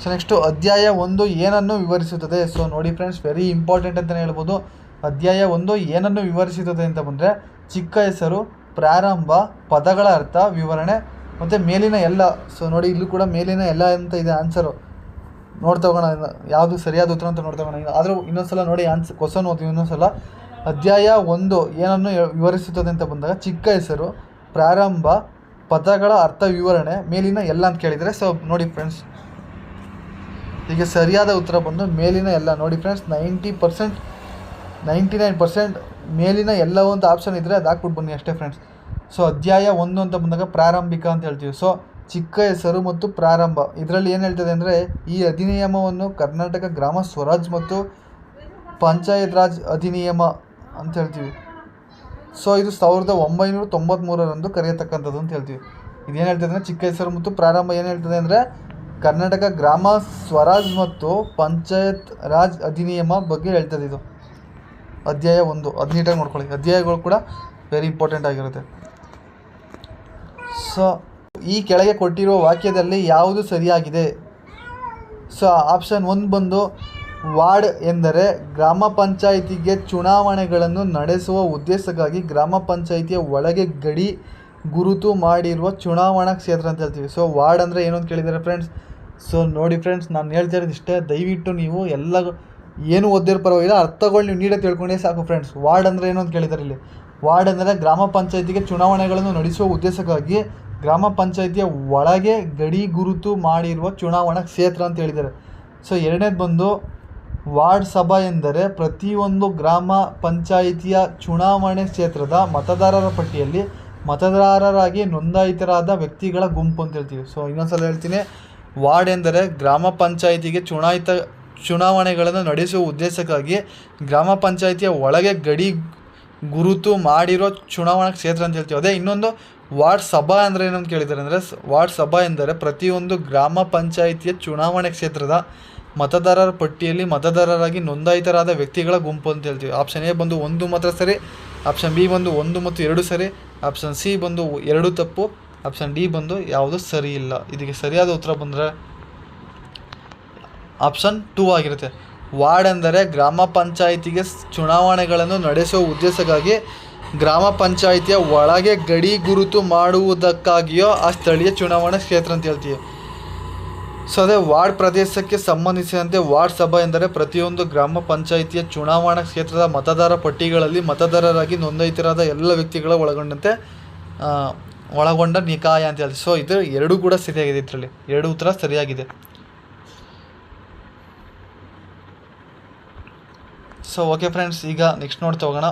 ಸೊ ನೆಕ್ಸ್ಟು ಅಧ್ಯಾಯ ಒಂದು ಏನನ್ನು ವಿವರಿಸುತ್ತದೆ? ಸೊ ನೋಡಿ ಫ್ರೆಂಡ್ಸ್ ವೆರಿ ಇಂಪಾರ್ಟೆಂಟ್ ಅಂತಲೇ ಹೇಳ್ಬೋದು. ಅಧ್ಯಾಯ ಒಂದು ಏನನ್ನು ವಿವರಿಸುತ್ತದೆ ಅಂತ ಬಂದರೆ, ಚಿಕ್ಕ ಹೆಸರು, ಪ್ರಾರಂಭ, ಪದಗಳ ಅರ್ಥ, ವಿವರಣೆ ಮತ್ತು ಮೇಲಿನ ಎಲ್ಲ ಸೊ ನೋಡಿ, ಇಲ್ಲೂ ಕೂಡ ಮೇಲಿನ ಎಲ್ಲ ಅಂತ ಇದೆ ಆನ್ಸರು ನೋಡ್ತಾ ಹೋಗೋಣ, ಯಾವುದು ಸರಿಯಾದ ಉತ್ತರ ಅಂತ ನೋಡ್ತಾ ಹೋಗೋಣ. ಆದರೂ ಇನ್ನೊಂದ್ಸಲ ನೋಡಿ ಆನ್ಸ್ ಕ್ವಶನ್ ಓದ್ತೀವಿ ಇನ್ನೊಂದ್ಸಲ. ಅಧ್ಯಾಯ ಒಂದು, ಏನನ್ನು ವಿವರಿಸುತ್ತದೆ ಅಂತ ಬಂದಾಗ, ಚಿಕ್ಕ ಹೆಸರು, ಪ್ರಾರಂಭ, ಪದಗಳ ಅರ್ಥ ವಿವರಣೆ, ಮೇಲಿನ ಎಲ್ಲ ಅಂತ ಕೇಳಿದರೆ ಸೊ ನೋಡಿ ಫ್ರೆಂಡ್ಸ್ ಈಗ ಸರಿಯಾದ ಉತ್ತರ ಬಂದು ಮೇಲಿನ ಎಲ್ಲ, ನೋಡಿ friends ninety percent ninety nine percent ಮೇಲಿನ ಎಲ್ಲವೂ ಅಂತ ಆಪ್ಷನ್ ಇದ್ದರೆ ಅದು ಹಾಕ್ಬಿಟ್ಟು ಬನ್ನಿ ಅಷ್ಟೇ ಫ್ರೆಂಡ್ಸ್ ಸೊ ಅಧ್ಯಾಯ ಒಂದು ಅಂತ ಬಂದಾಗ ಪ್ರಾರಂಭಿಕ ಅಂತ ಹೇಳ್ತೀವಿ. ಸೊ ಚಿಕ್ಕ ಹೆಸರು ಮತ್ತು ಪ್ರಾರಂಭ. ಇದರಲ್ಲಿ ಏನು ಹೇಳ್ತದೆ ಅಂದರೆ ಈ ಅಧಿನಿಯಮವನ್ನು ಕರ್ನಾಟಕ ಗ್ರಾಮ ಸ್ವರಾಜ್ ಮತ್ತು ಪಂಚಾಯತ್ ರಾಜ್ ಅಧಿನಿಯಮ ಅಂತ ಹೇಳ್ತೀವಿ. ಸೊ ಇದು ಸಾವಿರದ ಒಂಬೈನೂರ ತೊಂಬತ್ತ್ಮೂರರಂದು ಕರೆಯತಕ್ಕಂಥದ್ದು ಅಂತ ಹೇಳ್ತೀವಿ. ಇದೇನು ಹೇಳ್ತದೆ ಅಂದರೆ ಚಿಕ್ಕ ಹೆಸರು ಮತ್ತು ಪ್ರಾರಂಭ ಏನು ಹೇಳ್ತದೆ ಅಂದರೆ ಕರ್ನಾಟಕ ಗ್ರಾಮ ಸ್ವರಾಜ್ ಮತ್ತು ಪಂಚಾಯತ್ ರಾಜ್ ಅಧಿನಿಯಮ ಬಗ್ಗೆ ಹೇಳ್ತದೆ ಇದು. ಅಧ್ಯಾಯ ಒಂದು. ಅದು ನೀಟಾಗಿ ನೋಡ್ಕೊಳ್ಳಿ. ಅಧ್ಯಾಯಗಳು ಕೂಡ ವೆರಿ ಇಂಪಾರ್ಟೆಂಟ್ ಆಗಿರುತ್ತೆ. ಸೊ ಈ ಕೆಳಗೆ ಕೊಟ್ಟಿರುವ ವಾಕ್ಯದಲ್ಲಿ ಯಾವುದು ಸರಿಯಾಗಿದೆ? ಸೊ ಆಪ್ಷನ್ ಒಂದು ಬಂದು ವಾರ್ಡ್ ಎಂದರೆ ಗ್ರಾಮ ಪಂಚಾಯಿತಿಗೆ ಚುನಾವಣೆಗಳನ್ನು ನಡೆಸುವ ಉದ್ದೇಶಕ್ಕಾಗಿ ಗ್ರಾಮ ಪಂಚಾಯಿತಿಯ ಒಳಗೆ ಗಡಿ ಗುರುತು ಮಾಡಿರುವ ಚುನಾವಣಾ ಕ್ಷೇತ್ರ ಅಂತ ಹೇಳ್ತೀವಿ. ಸೊ ವಾರ್ಡ್ ಅಂದರೆ ಏನು ಅಂತ ಕೇಳಿದ್ದಾರೆ ಫ್ರೆಂಡ್ಸ್ ಸೊ ನೋಡಿ ಫ್ರೆಂಡ್ಸ್ ನಾನು ಹೇಳ್ತಾ ಇರೋದು ಇಷ್ಟೇ. ದಯವಿಟ್ಟು ನೀವು ಎಲ್ಲ ಏನು ಓದಿರೋ ಪರವಾಗಿಲ್ಲ ಅರ್ಥಗಳು ನೀವು ನೀಡೇ ತಿಳ್ಕೊಂಡೇ ಸಾಕು ಫ್ರೆಂಡ್ಸ್ ವಾರ್ಡ್ ಅಂದರೆ ಏನು ಅಂತ ಕೇಳಿದ್ದಾರೆ ಇಲ್ಲಿ? ವಾರ್ಡ್ ಎಂದರೆ ಗ್ರಾಮ ಪಂಚಾಯಿತಿಗೆ ಚುನಾವಣೆಗಳನ್ನು ನಡೆಸುವ ಉದ್ದೇಶಕ್ಕಾಗಿ ಗ್ರಾಮ ಪಂಚಾಯಿತಿಯ ಒಳಗೆ ಗಡಿ ಗುರುತು ಮಾಡಿರುವ ಚುನಾವಣಾ ಕ್ಷೇತ್ರ ಅಂತ ಹೇಳಿದ್ದಾರೆ. ಸೊ, ಎರಡನೇದು ಬಂದು ವಾರ್ಡ್ ಸಭಾ ಎಂದರೆ ಪ್ರತಿಯೊಂದು ಗ್ರಾಮ ಪಂಚಾಯಿತಿಯ ಚುನಾವಣೆ ಕ್ಷೇತ್ರದ ಮತದಾರರ ಪಟ್ಟಿಯಲ್ಲಿ ಮತದಾರರಾಗಿ ನೋಂದಾಯಿತರಾದ ವ್ಯಕ್ತಿಗಳ ಗುಂಪು ಅಂತ ಹೇಳ್ತೀವಿ. ಸೊ, ಇನ್ನೊಂದ್ಸಲ ಹೇಳ್ತೀನಿ. ವಾರ್ಡ್ ಎಂದರೆ ಗ್ರಾಮ ಪಂಚಾಯಿತಿಗೆ ಚುನಾಯಿತ ಚುನಾವಣೆಗಳನ್ನು ನಡೆಸುವ ಉದ್ದೇಶಕ್ಕಾಗಿ ಗ್ರಾಮ ಪಂಚಾಯಿತಿಯ ಒಳಗೆ ಗಡಿ ಗುರುತು ಮಾಡಿರೋ ಚುನಾವಣಾ ಕ್ಷೇತ್ರ ಅಂತ ಹೇಳ್ತೀವಿ. ಅದೇ ಇನ್ನೊಂದು ವಾರ್ಡ್ ಸಭಾ ಅಂದರೆ ಏನಂತ ಕೇಳಿದ್ದಾರೆ ಅಂದರೆ ವಾರ್ಡ್ ಸಭಾ ಎಂದರೆ ಪ್ರತಿಯೊಂದು ಗ್ರಾಮ ಪಂಚಾಯಿತಿಯ ಚುನಾವಣೆ ಕ್ಷೇತ್ರದ ಮತದಾರರ ಪಟ್ಟಿಯಲ್ಲಿ ಮತದಾರರಾಗಿ ನೋಂದಾಯಿತರಾದ ವ್ಯಕ್ತಿಗಳ ಗುಂಪು ಅಂತ ಹೇಳ್ತೀವಿ. ಆಪ್ಷನ್ ಎ ಬಂದು ಒಂದು ಮಾತ್ರ ಸರಿ, ಆಪ್ಷನ್ ಬಿ ಬಂದು ಒಂದು ಮತ್ತು ಎರಡು ಸರಿ, ಆಪ್ಷನ್ ಸಿ ಬಂದು ಎರಡು ತಪ್ಪು, ಆಪ್ಷನ್ ಡಿ ಬಂದು ಯಾವುದು ಸರಿ ಇಲ್ಲ. ಇದಕ್ಕೆ ಸರಿಯಾದ ಉತ್ತರ ಬಂದರೆ ಆಪ್ಷನ್ ಟೂ ಆಗಿರುತ್ತೆ. ವಾರ್ಡ್ ಎಂದರೆ ಗ್ರಾಮ ಪಂಚಾಯಿತಿಗೆ ಚುನಾವಣೆಗಳನ್ನು ನಡೆಸುವ ಉದ್ದೇಶಕ್ಕಾಗಿ ಗ್ರಾಮ ಪಂಚಾಯಿತಿಯ ಒಳಗೆ ಗಡಿ ಗುರುತು ಮಾಡುವುದಕ್ಕಾಗಿಯೋ ಆ ಸ್ಥಳೀಯ ಚುನಾವಣಾ ಕ್ಷೇತ್ರ ಅಂತ ಹೇಳ್ತೀವಿ. ಸೊ ಅದೇ ವಾರ್ಡ್ ಪ್ರದೇಶಕ್ಕೆ ಸಂಬಂಧಿಸಿದಂತೆ ವಾರ್ಡ್ ಸಭಾ ಎಂದರೆ ಪ್ರತಿಯೊಂದು ಗ್ರಾಮ ಪಂಚಾಯಿತಿಯ ಚುನಾವಣಾ ಕ್ಷೇತ್ರದ ಮತದಾರ ಪಟ್ಟಿಗಳಲ್ಲಿ ಮತದಾರರಾಗಿ ನೋಂದಾಯಿತರಾದ ಎಲ್ಲ ವ್ಯಕ್ತಿಗಳ ಒಳಗೊಂಡಂತೆ ಒಳಗೊಂಡ ನಿಕಾಯ ಅಂತ ಹೇಳ್ತೀವಿ. ಸೊ ಇದು ಎರಡೂ ಕೂಡ ಸರಿಯಾಗಿದೆ ಇದರಲ್ಲಿ. ಎರಡು ಉತ್ತರ ಸರಿಯಾಗಿದೆ. ಸೊ ಓಕೆ ಫ್ರೆಂಡ್ಸ್ ಈಗ ನೆಕ್ಸ್ಟ್ ನೋಡ್ತಾ ಹೋಗೋಣ.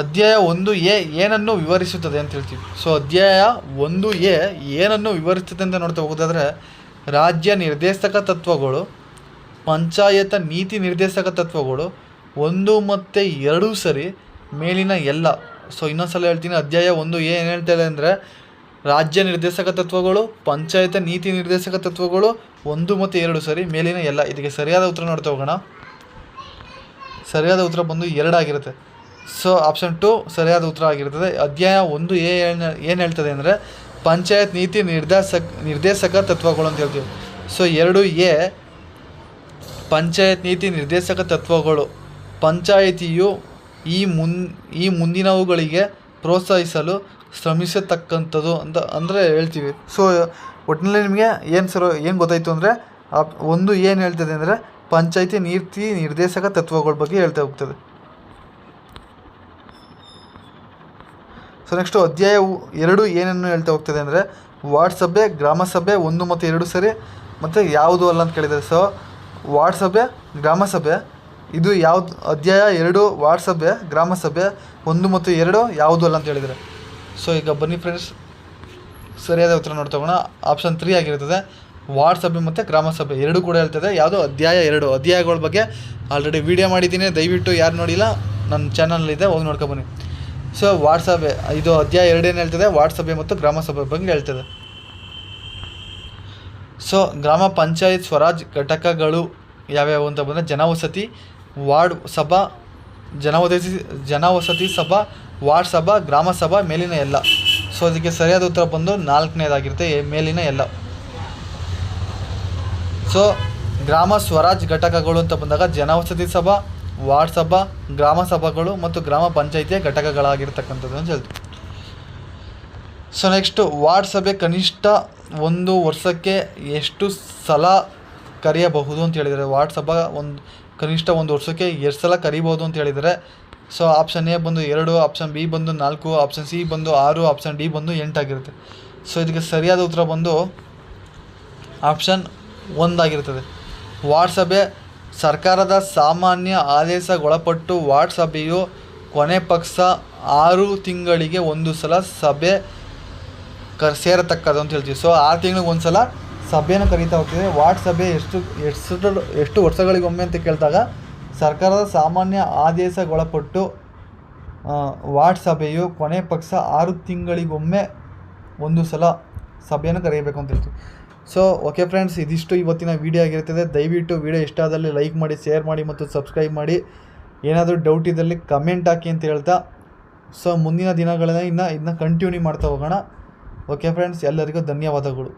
ಅಧ್ಯಾಯ ಒಂದು ಎ ಏನನ್ನು ವಿವರಿಸುತ್ತದೆ ಅಂತ ಹೇಳ್ತೀವಿ. ಸೊ ಅಧ್ಯಾಯ ಒಂದು ಎ ಏನನ್ನು ವಿವರಿಸುತ್ತದೆ ಅಂತ ನೋಡ್ತಾ ಹೋಗೋದಾದ್ರೆ, ರಾಜ್ಯ ನಿರ್ದೇಶಕ ತತ್ವಗಳು, ಪಂಚಾಯತ ನೀತಿ ನಿರ್ದೇಶಕ ತತ್ವಗಳು, ಒಂದು ಮತ್ತು ಎರಡು ಸರಿ ಮೇಲಿನ ಎಲ್ಲ. ಸೊ ಇನ್ನೊಂದ್ಸಲ ಹೇಳ್ತೀನಿ, ಅಧ್ಯಾಯ ಒಂದು ಎ ಏನು ಹೇಳ್ತಾ ಇದೆ ಅಂದರೆ ರಾಜ್ಯ ನಿರ್ದೇಶಕ ತತ್ವಗಳು, ಪಂಚಾಯತ ನೀತಿ ನಿರ್ದೇಶಕ ತತ್ವಗಳು, ಒಂದು ಮತ್ತು ಎರಡು ಸರಿ, ಮೇಲಿನ ಎಲ್ಲ. ಇದಕ್ಕೆ ಸರಿಯಾದ ಉತ್ತರ ನೋಡ್ತಾ ಹೋಗೋಣ. ಸರಿಯಾದ ಉತ್ತರ ಬಂದು ಎರಡಾಗಿರುತ್ತೆ ಸೊ ಆಪ್ಷನ್ ಟು ಸರಿಯಾದ ಉತ್ತರ ಆಗಿರ್ತದೆ. ಅಧ್ಯಾಯ ಒಂದು ಎ ಏನು ಹೇಳ್ತದೆ ಅಂದರೆ, ಪಂಚಾಯತ್ ನೀತಿ ನಿರ್ದೇಶಕ ನಿರ್ದೇಶಕ ತತ್ವಗಳು ಅಂತ ಹೇಳ್ತೀವಿ. ಸೊ ಎರಡು ಎ, ಪಂಚಾಯತ್ ನೀತಿ ನಿರ್ದೇಶಕ ತತ್ವಗಳು. ಪಂಚಾಯಿತಿಯು ಈ ಮುನ್, ಈ ಮುಂದಿನವುಗಳಿಗೆ ಪ್ರೋತ್ಸಾಹಿಸಲು ಶ್ರಮಿಸತಕ್ಕಂಥದ್ದು ಅಂತ ಅಂದರೆ ಹೇಳ್ತೀವಿ. ಸೊ ಒಟ್ಟಿನಲ್ಲಿ ನಿಮಗೆ ಏನು ಸರ್, ಏನು ಗೊತ್ತಾಯಿತು ಅಂದರೆ ಒಂದು ಏನು ಹೇಳ್ತದೆ ಅಂದರೆ, ಪಂಚಾಯಿತಿ ನೀತಿ ನಿರ್ದೇಶಕ ತತ್ವಗಳ ಬಗ್ಗೆ ಹೇಳ್ತಾ ಹೋಗ್ತದೆ. ಸೊ ನೆಕ್ಸ್ಟು ಅಧ್ಯಾಯ ಎರಡು ಏನನ್ನು ಹೇಳ್ತಾ ಹೋಗ್ತದೆ ಅಂದರೆ ವಾರ್ಡ್ ಸಭೆ ಗ್ರಾಮ ಸಭೆ ಒಂದು ಮತ್ತು ಎರಡು ಸರಿ, ಮತ್ತು ಯಾವುದು ಅಲ್ಲ ಅಂತ ಕೇಳಿದ್ದಾರೆ. ಸೊ ವಾರ್ಡ್ ಸಭೆ ಗ್ರಾಮ ಸಭೆ ಇದು ಯಾವ್ದು, ಅಧ್ಯಾಯ ಎರಡು ವಾರ್ಡ್ ಸಭೆ ಗ್ರಾಮ ಸಭೆ ಒಂದು ಮತ್ತು ಎರಡು ಯಾವುದು ಅಲ್ಲ ಅಂತ ಹೇಳಿದ್ದಾರೆ. ಸೊ ಈಗ ಬನ್ನಿ ಫ್ರೆಂಡ್ಸ್ ಸರಿಯಾದ ಉತ್ತರ ನೋಡ್ತಗೋಣ ಆಪ್ಷನ್ ತ್ರೀ ಆಗಿರ್ತದೆ. ವಾರ್ಡ್ ಸಭೆ ಮತ್ತು ಗ್ರಾಮ ಸಭೆ ಎರಡು ಕೂಡ ಹೇಳ್ತದೆ. ಯಾವುದು ಅಧ್ಯಾಯ ಎರಡು. ಅಧ್ಯಾಯಗಳ ಬಗ್ಗೆ ಆಲ್ರೆಡಿ ವಿಡಿಯೋ ಮಾಡಿದ್ದೀನಿ. ದಯವಿಟ್ಟು ಯಾರು ನೋಡಿಲ್ಲ ನನ್ನ ಚಾನಲಲ್ಲಿದೆ ಹೋಗಿ ನೋಡ್ಕೊಬನ್ನಿ ಸೊ ವಾರ್ಡ್ ಸಭೆ, ಇದು ಅಧ್ಯಾಯ ಎರಡೇನು ಹೇಳ್ತದೆ? ವಾರ್ಡ್ ಸಭೆ ಮತ್ತು ಗ್ರಾಮ ಸಭೆ ಬಗ್ಗೆ ಹೇಳ್ತದೆ. ಸೊ ಗ್ರಾಮ ಪಂಚಾಯತ್ ಸ್ವರಾಜ್ ಘಟಕಗಳು ಯಾವ್ಯಾವು ಅಂತ ಬಂದರೆ, ಜನವಸತಿ, ವಾರ್ಡ್ ಸಭಾ, ಜನವಸತಿ ಜನವಸತಿ ಸಭಾ ವಾರ್ಡ್ ಸಭಾ, ಗ್ರಾಮ ಸಭಾ ಮೇಲಿನ ಎಲ್ಲ. ಸೊ ಅದಕ್ಕೆ ಸರಿಯಾದ ಉತ್ತರ ಬಂದು ನಾಲ್ಕನೇದಾಗಿರುತ್ತೆ ಮೇಲಿನ ಎಲ್ಲ. ಸೊ ಗ್ರಾಮ ಸ್ವರಾಜ್ ಘಟಕಗಳು ಅಂತ ಬಂದಾಗ ಜನವಸತಿ ಸಭಾ, ವಾರ್ಡ್ ಸಭಾ, ಗ್ರಾಮ ಸಭಾಗಳು ಮತ್ತು ಗ್ರಾಮ ಪಂಚಾಯಿತಿಯ ಘಟಕಗಳಾಗಿರ್ತಕ್ಕಂಥದ್ದು ಅಂತ ಹೇಳ್ತೀವಿ. ಸೊ ನೆಕ್ಸ್ಟು ವಾರ್ಡ್ ಸಭೆ ಕನಿಷ್ಠ ಒಂದು ವರ್ಷಕ್ಕೆ ಎಷ್ಟು ಸಲ ಕರೆಯಬಹುದು ಅಂತ ಹೇಳಿದರೆ, ವಾರ್ಡ್ ಸಭಾ ಒಂದು ಕನಿಷ್ಠ ಒಂದು ವರ್ಷಕ್ಕೆ ಎಷ್ಟು ಸಲ ಕರಿಬೋದು ಅಂತ ಹೇಳಿದ್ದಾರೆ ಸೊ ಆಪ್ಷನ್ ಎ ಬಂದು ಎರಡು ಆಪ್ಷನ್ ಬಿ ಬಂದು ನಾಲ್ಕು ಆಪ್ಷನ್ ಸಿ ಬಂದು ಆರು ಆಪ್ಷನ್ ಡಿ ಬಂದು ಎಂಟಾಗಿರುತ್ತೆ ಸೊ ಇದಕ್ಕೆ ಸರಿಯಾದ ಉತ್ತರ ಬಂದು ಆಪ್ಷನ್ ಒಂದಾಗಿರ್ತದೆ ವಾಟ್ಸಭೆ ಸಭೆ ಸರ್ಕಾರದ ಸಾಮಾನ್ಯ ಆದೇಶಗೊಳಪಟ್ಟು ವಾಟ್ಸಭೆಯು ಸಭೆಯು ಕೊನೆ ಪಕ್ಷ ಆರು ತಿಂಗಳಿಗೆ ಒಂದು ಸಲ ಸಭೆ ಕ, ಸೇರತಕ್ಕದ್ದು ಅಂತ ಹೇಳ್ತೀವಿ. ಸೊ ಆರು ತಿಂಗಳಿಗೆ ಒಂದು ಸಲ ಸಭೆಯನ್ನು ಕರೀತಾ ಹೋಗ್ತಿದೆ. ವಾಟ್ಸಭೆ ಸಭೆ ಎಷ್ಟು ಎಷ್ಟು ಎಷ್ಟು ವರ್ಷಗಳಿಗೊಮ್ಮೆ ಅಂತ ಕೇಳಿದಾಗ ಸರ್ಕಾರದ ಸಾಮಾನ್ಯ ಆದೇಶಗೊಳಪಟ್ಟು ವಾರ್ಡ್ ಸಭೆಯು ಕೊನೆ ಪಕ್ಷ ಆರು ತಿಂಗಳಿಗೊಮ್ಮೆ ಒಂದು ಸಲ ಸಭೆಯನ್ನು ಕರೆಯಬೇಕು ಅಂತ ಹೇಳ್ತೀವಿ ಸೊ ಓಕೆ ಫ್ರೆಂಡ್ಸ್ ಇದಿಷ್ಟು ಇವತ್ತಿನ ವಿಡಿಯೋ ಆಗಿರ್ತದೆ ದಯವಿಟ್ಟು ವಿಡಿಯೋ ಇಷ್ಟ ಆದಲ್ಲಿ ಲೈಕ್ ಮಾಡಿ ಶೇರ್ ಮಾಡಿ ಮತ್ತು ಸಬ್ಸ್ಕ್ರೈಬ್ ಮಾಡಿ. ಏನಾದರೂ ಡೌಟ್ ಇದ್ದಲ್ಲಿ ಕಮೆಂಟ್ ಹಾಕಿ ಅಂತ ಹೇಳ್ತಾ. ಸೊ ಮುಂದಿನ ದಿನಗಳಲ್ಲಿ ಇನ್ನು ಇದನ್ನ ಕಂಟಿನ್ಯೂ ಮಾಡ್ತಾ ಹೋಗೋಣ. ಓಕೆ ಫ್ರೆಂಡ್ಸ್ ಎಲ್ಲರಿಗೂ ಧನ್ಯವಾದಗಳು.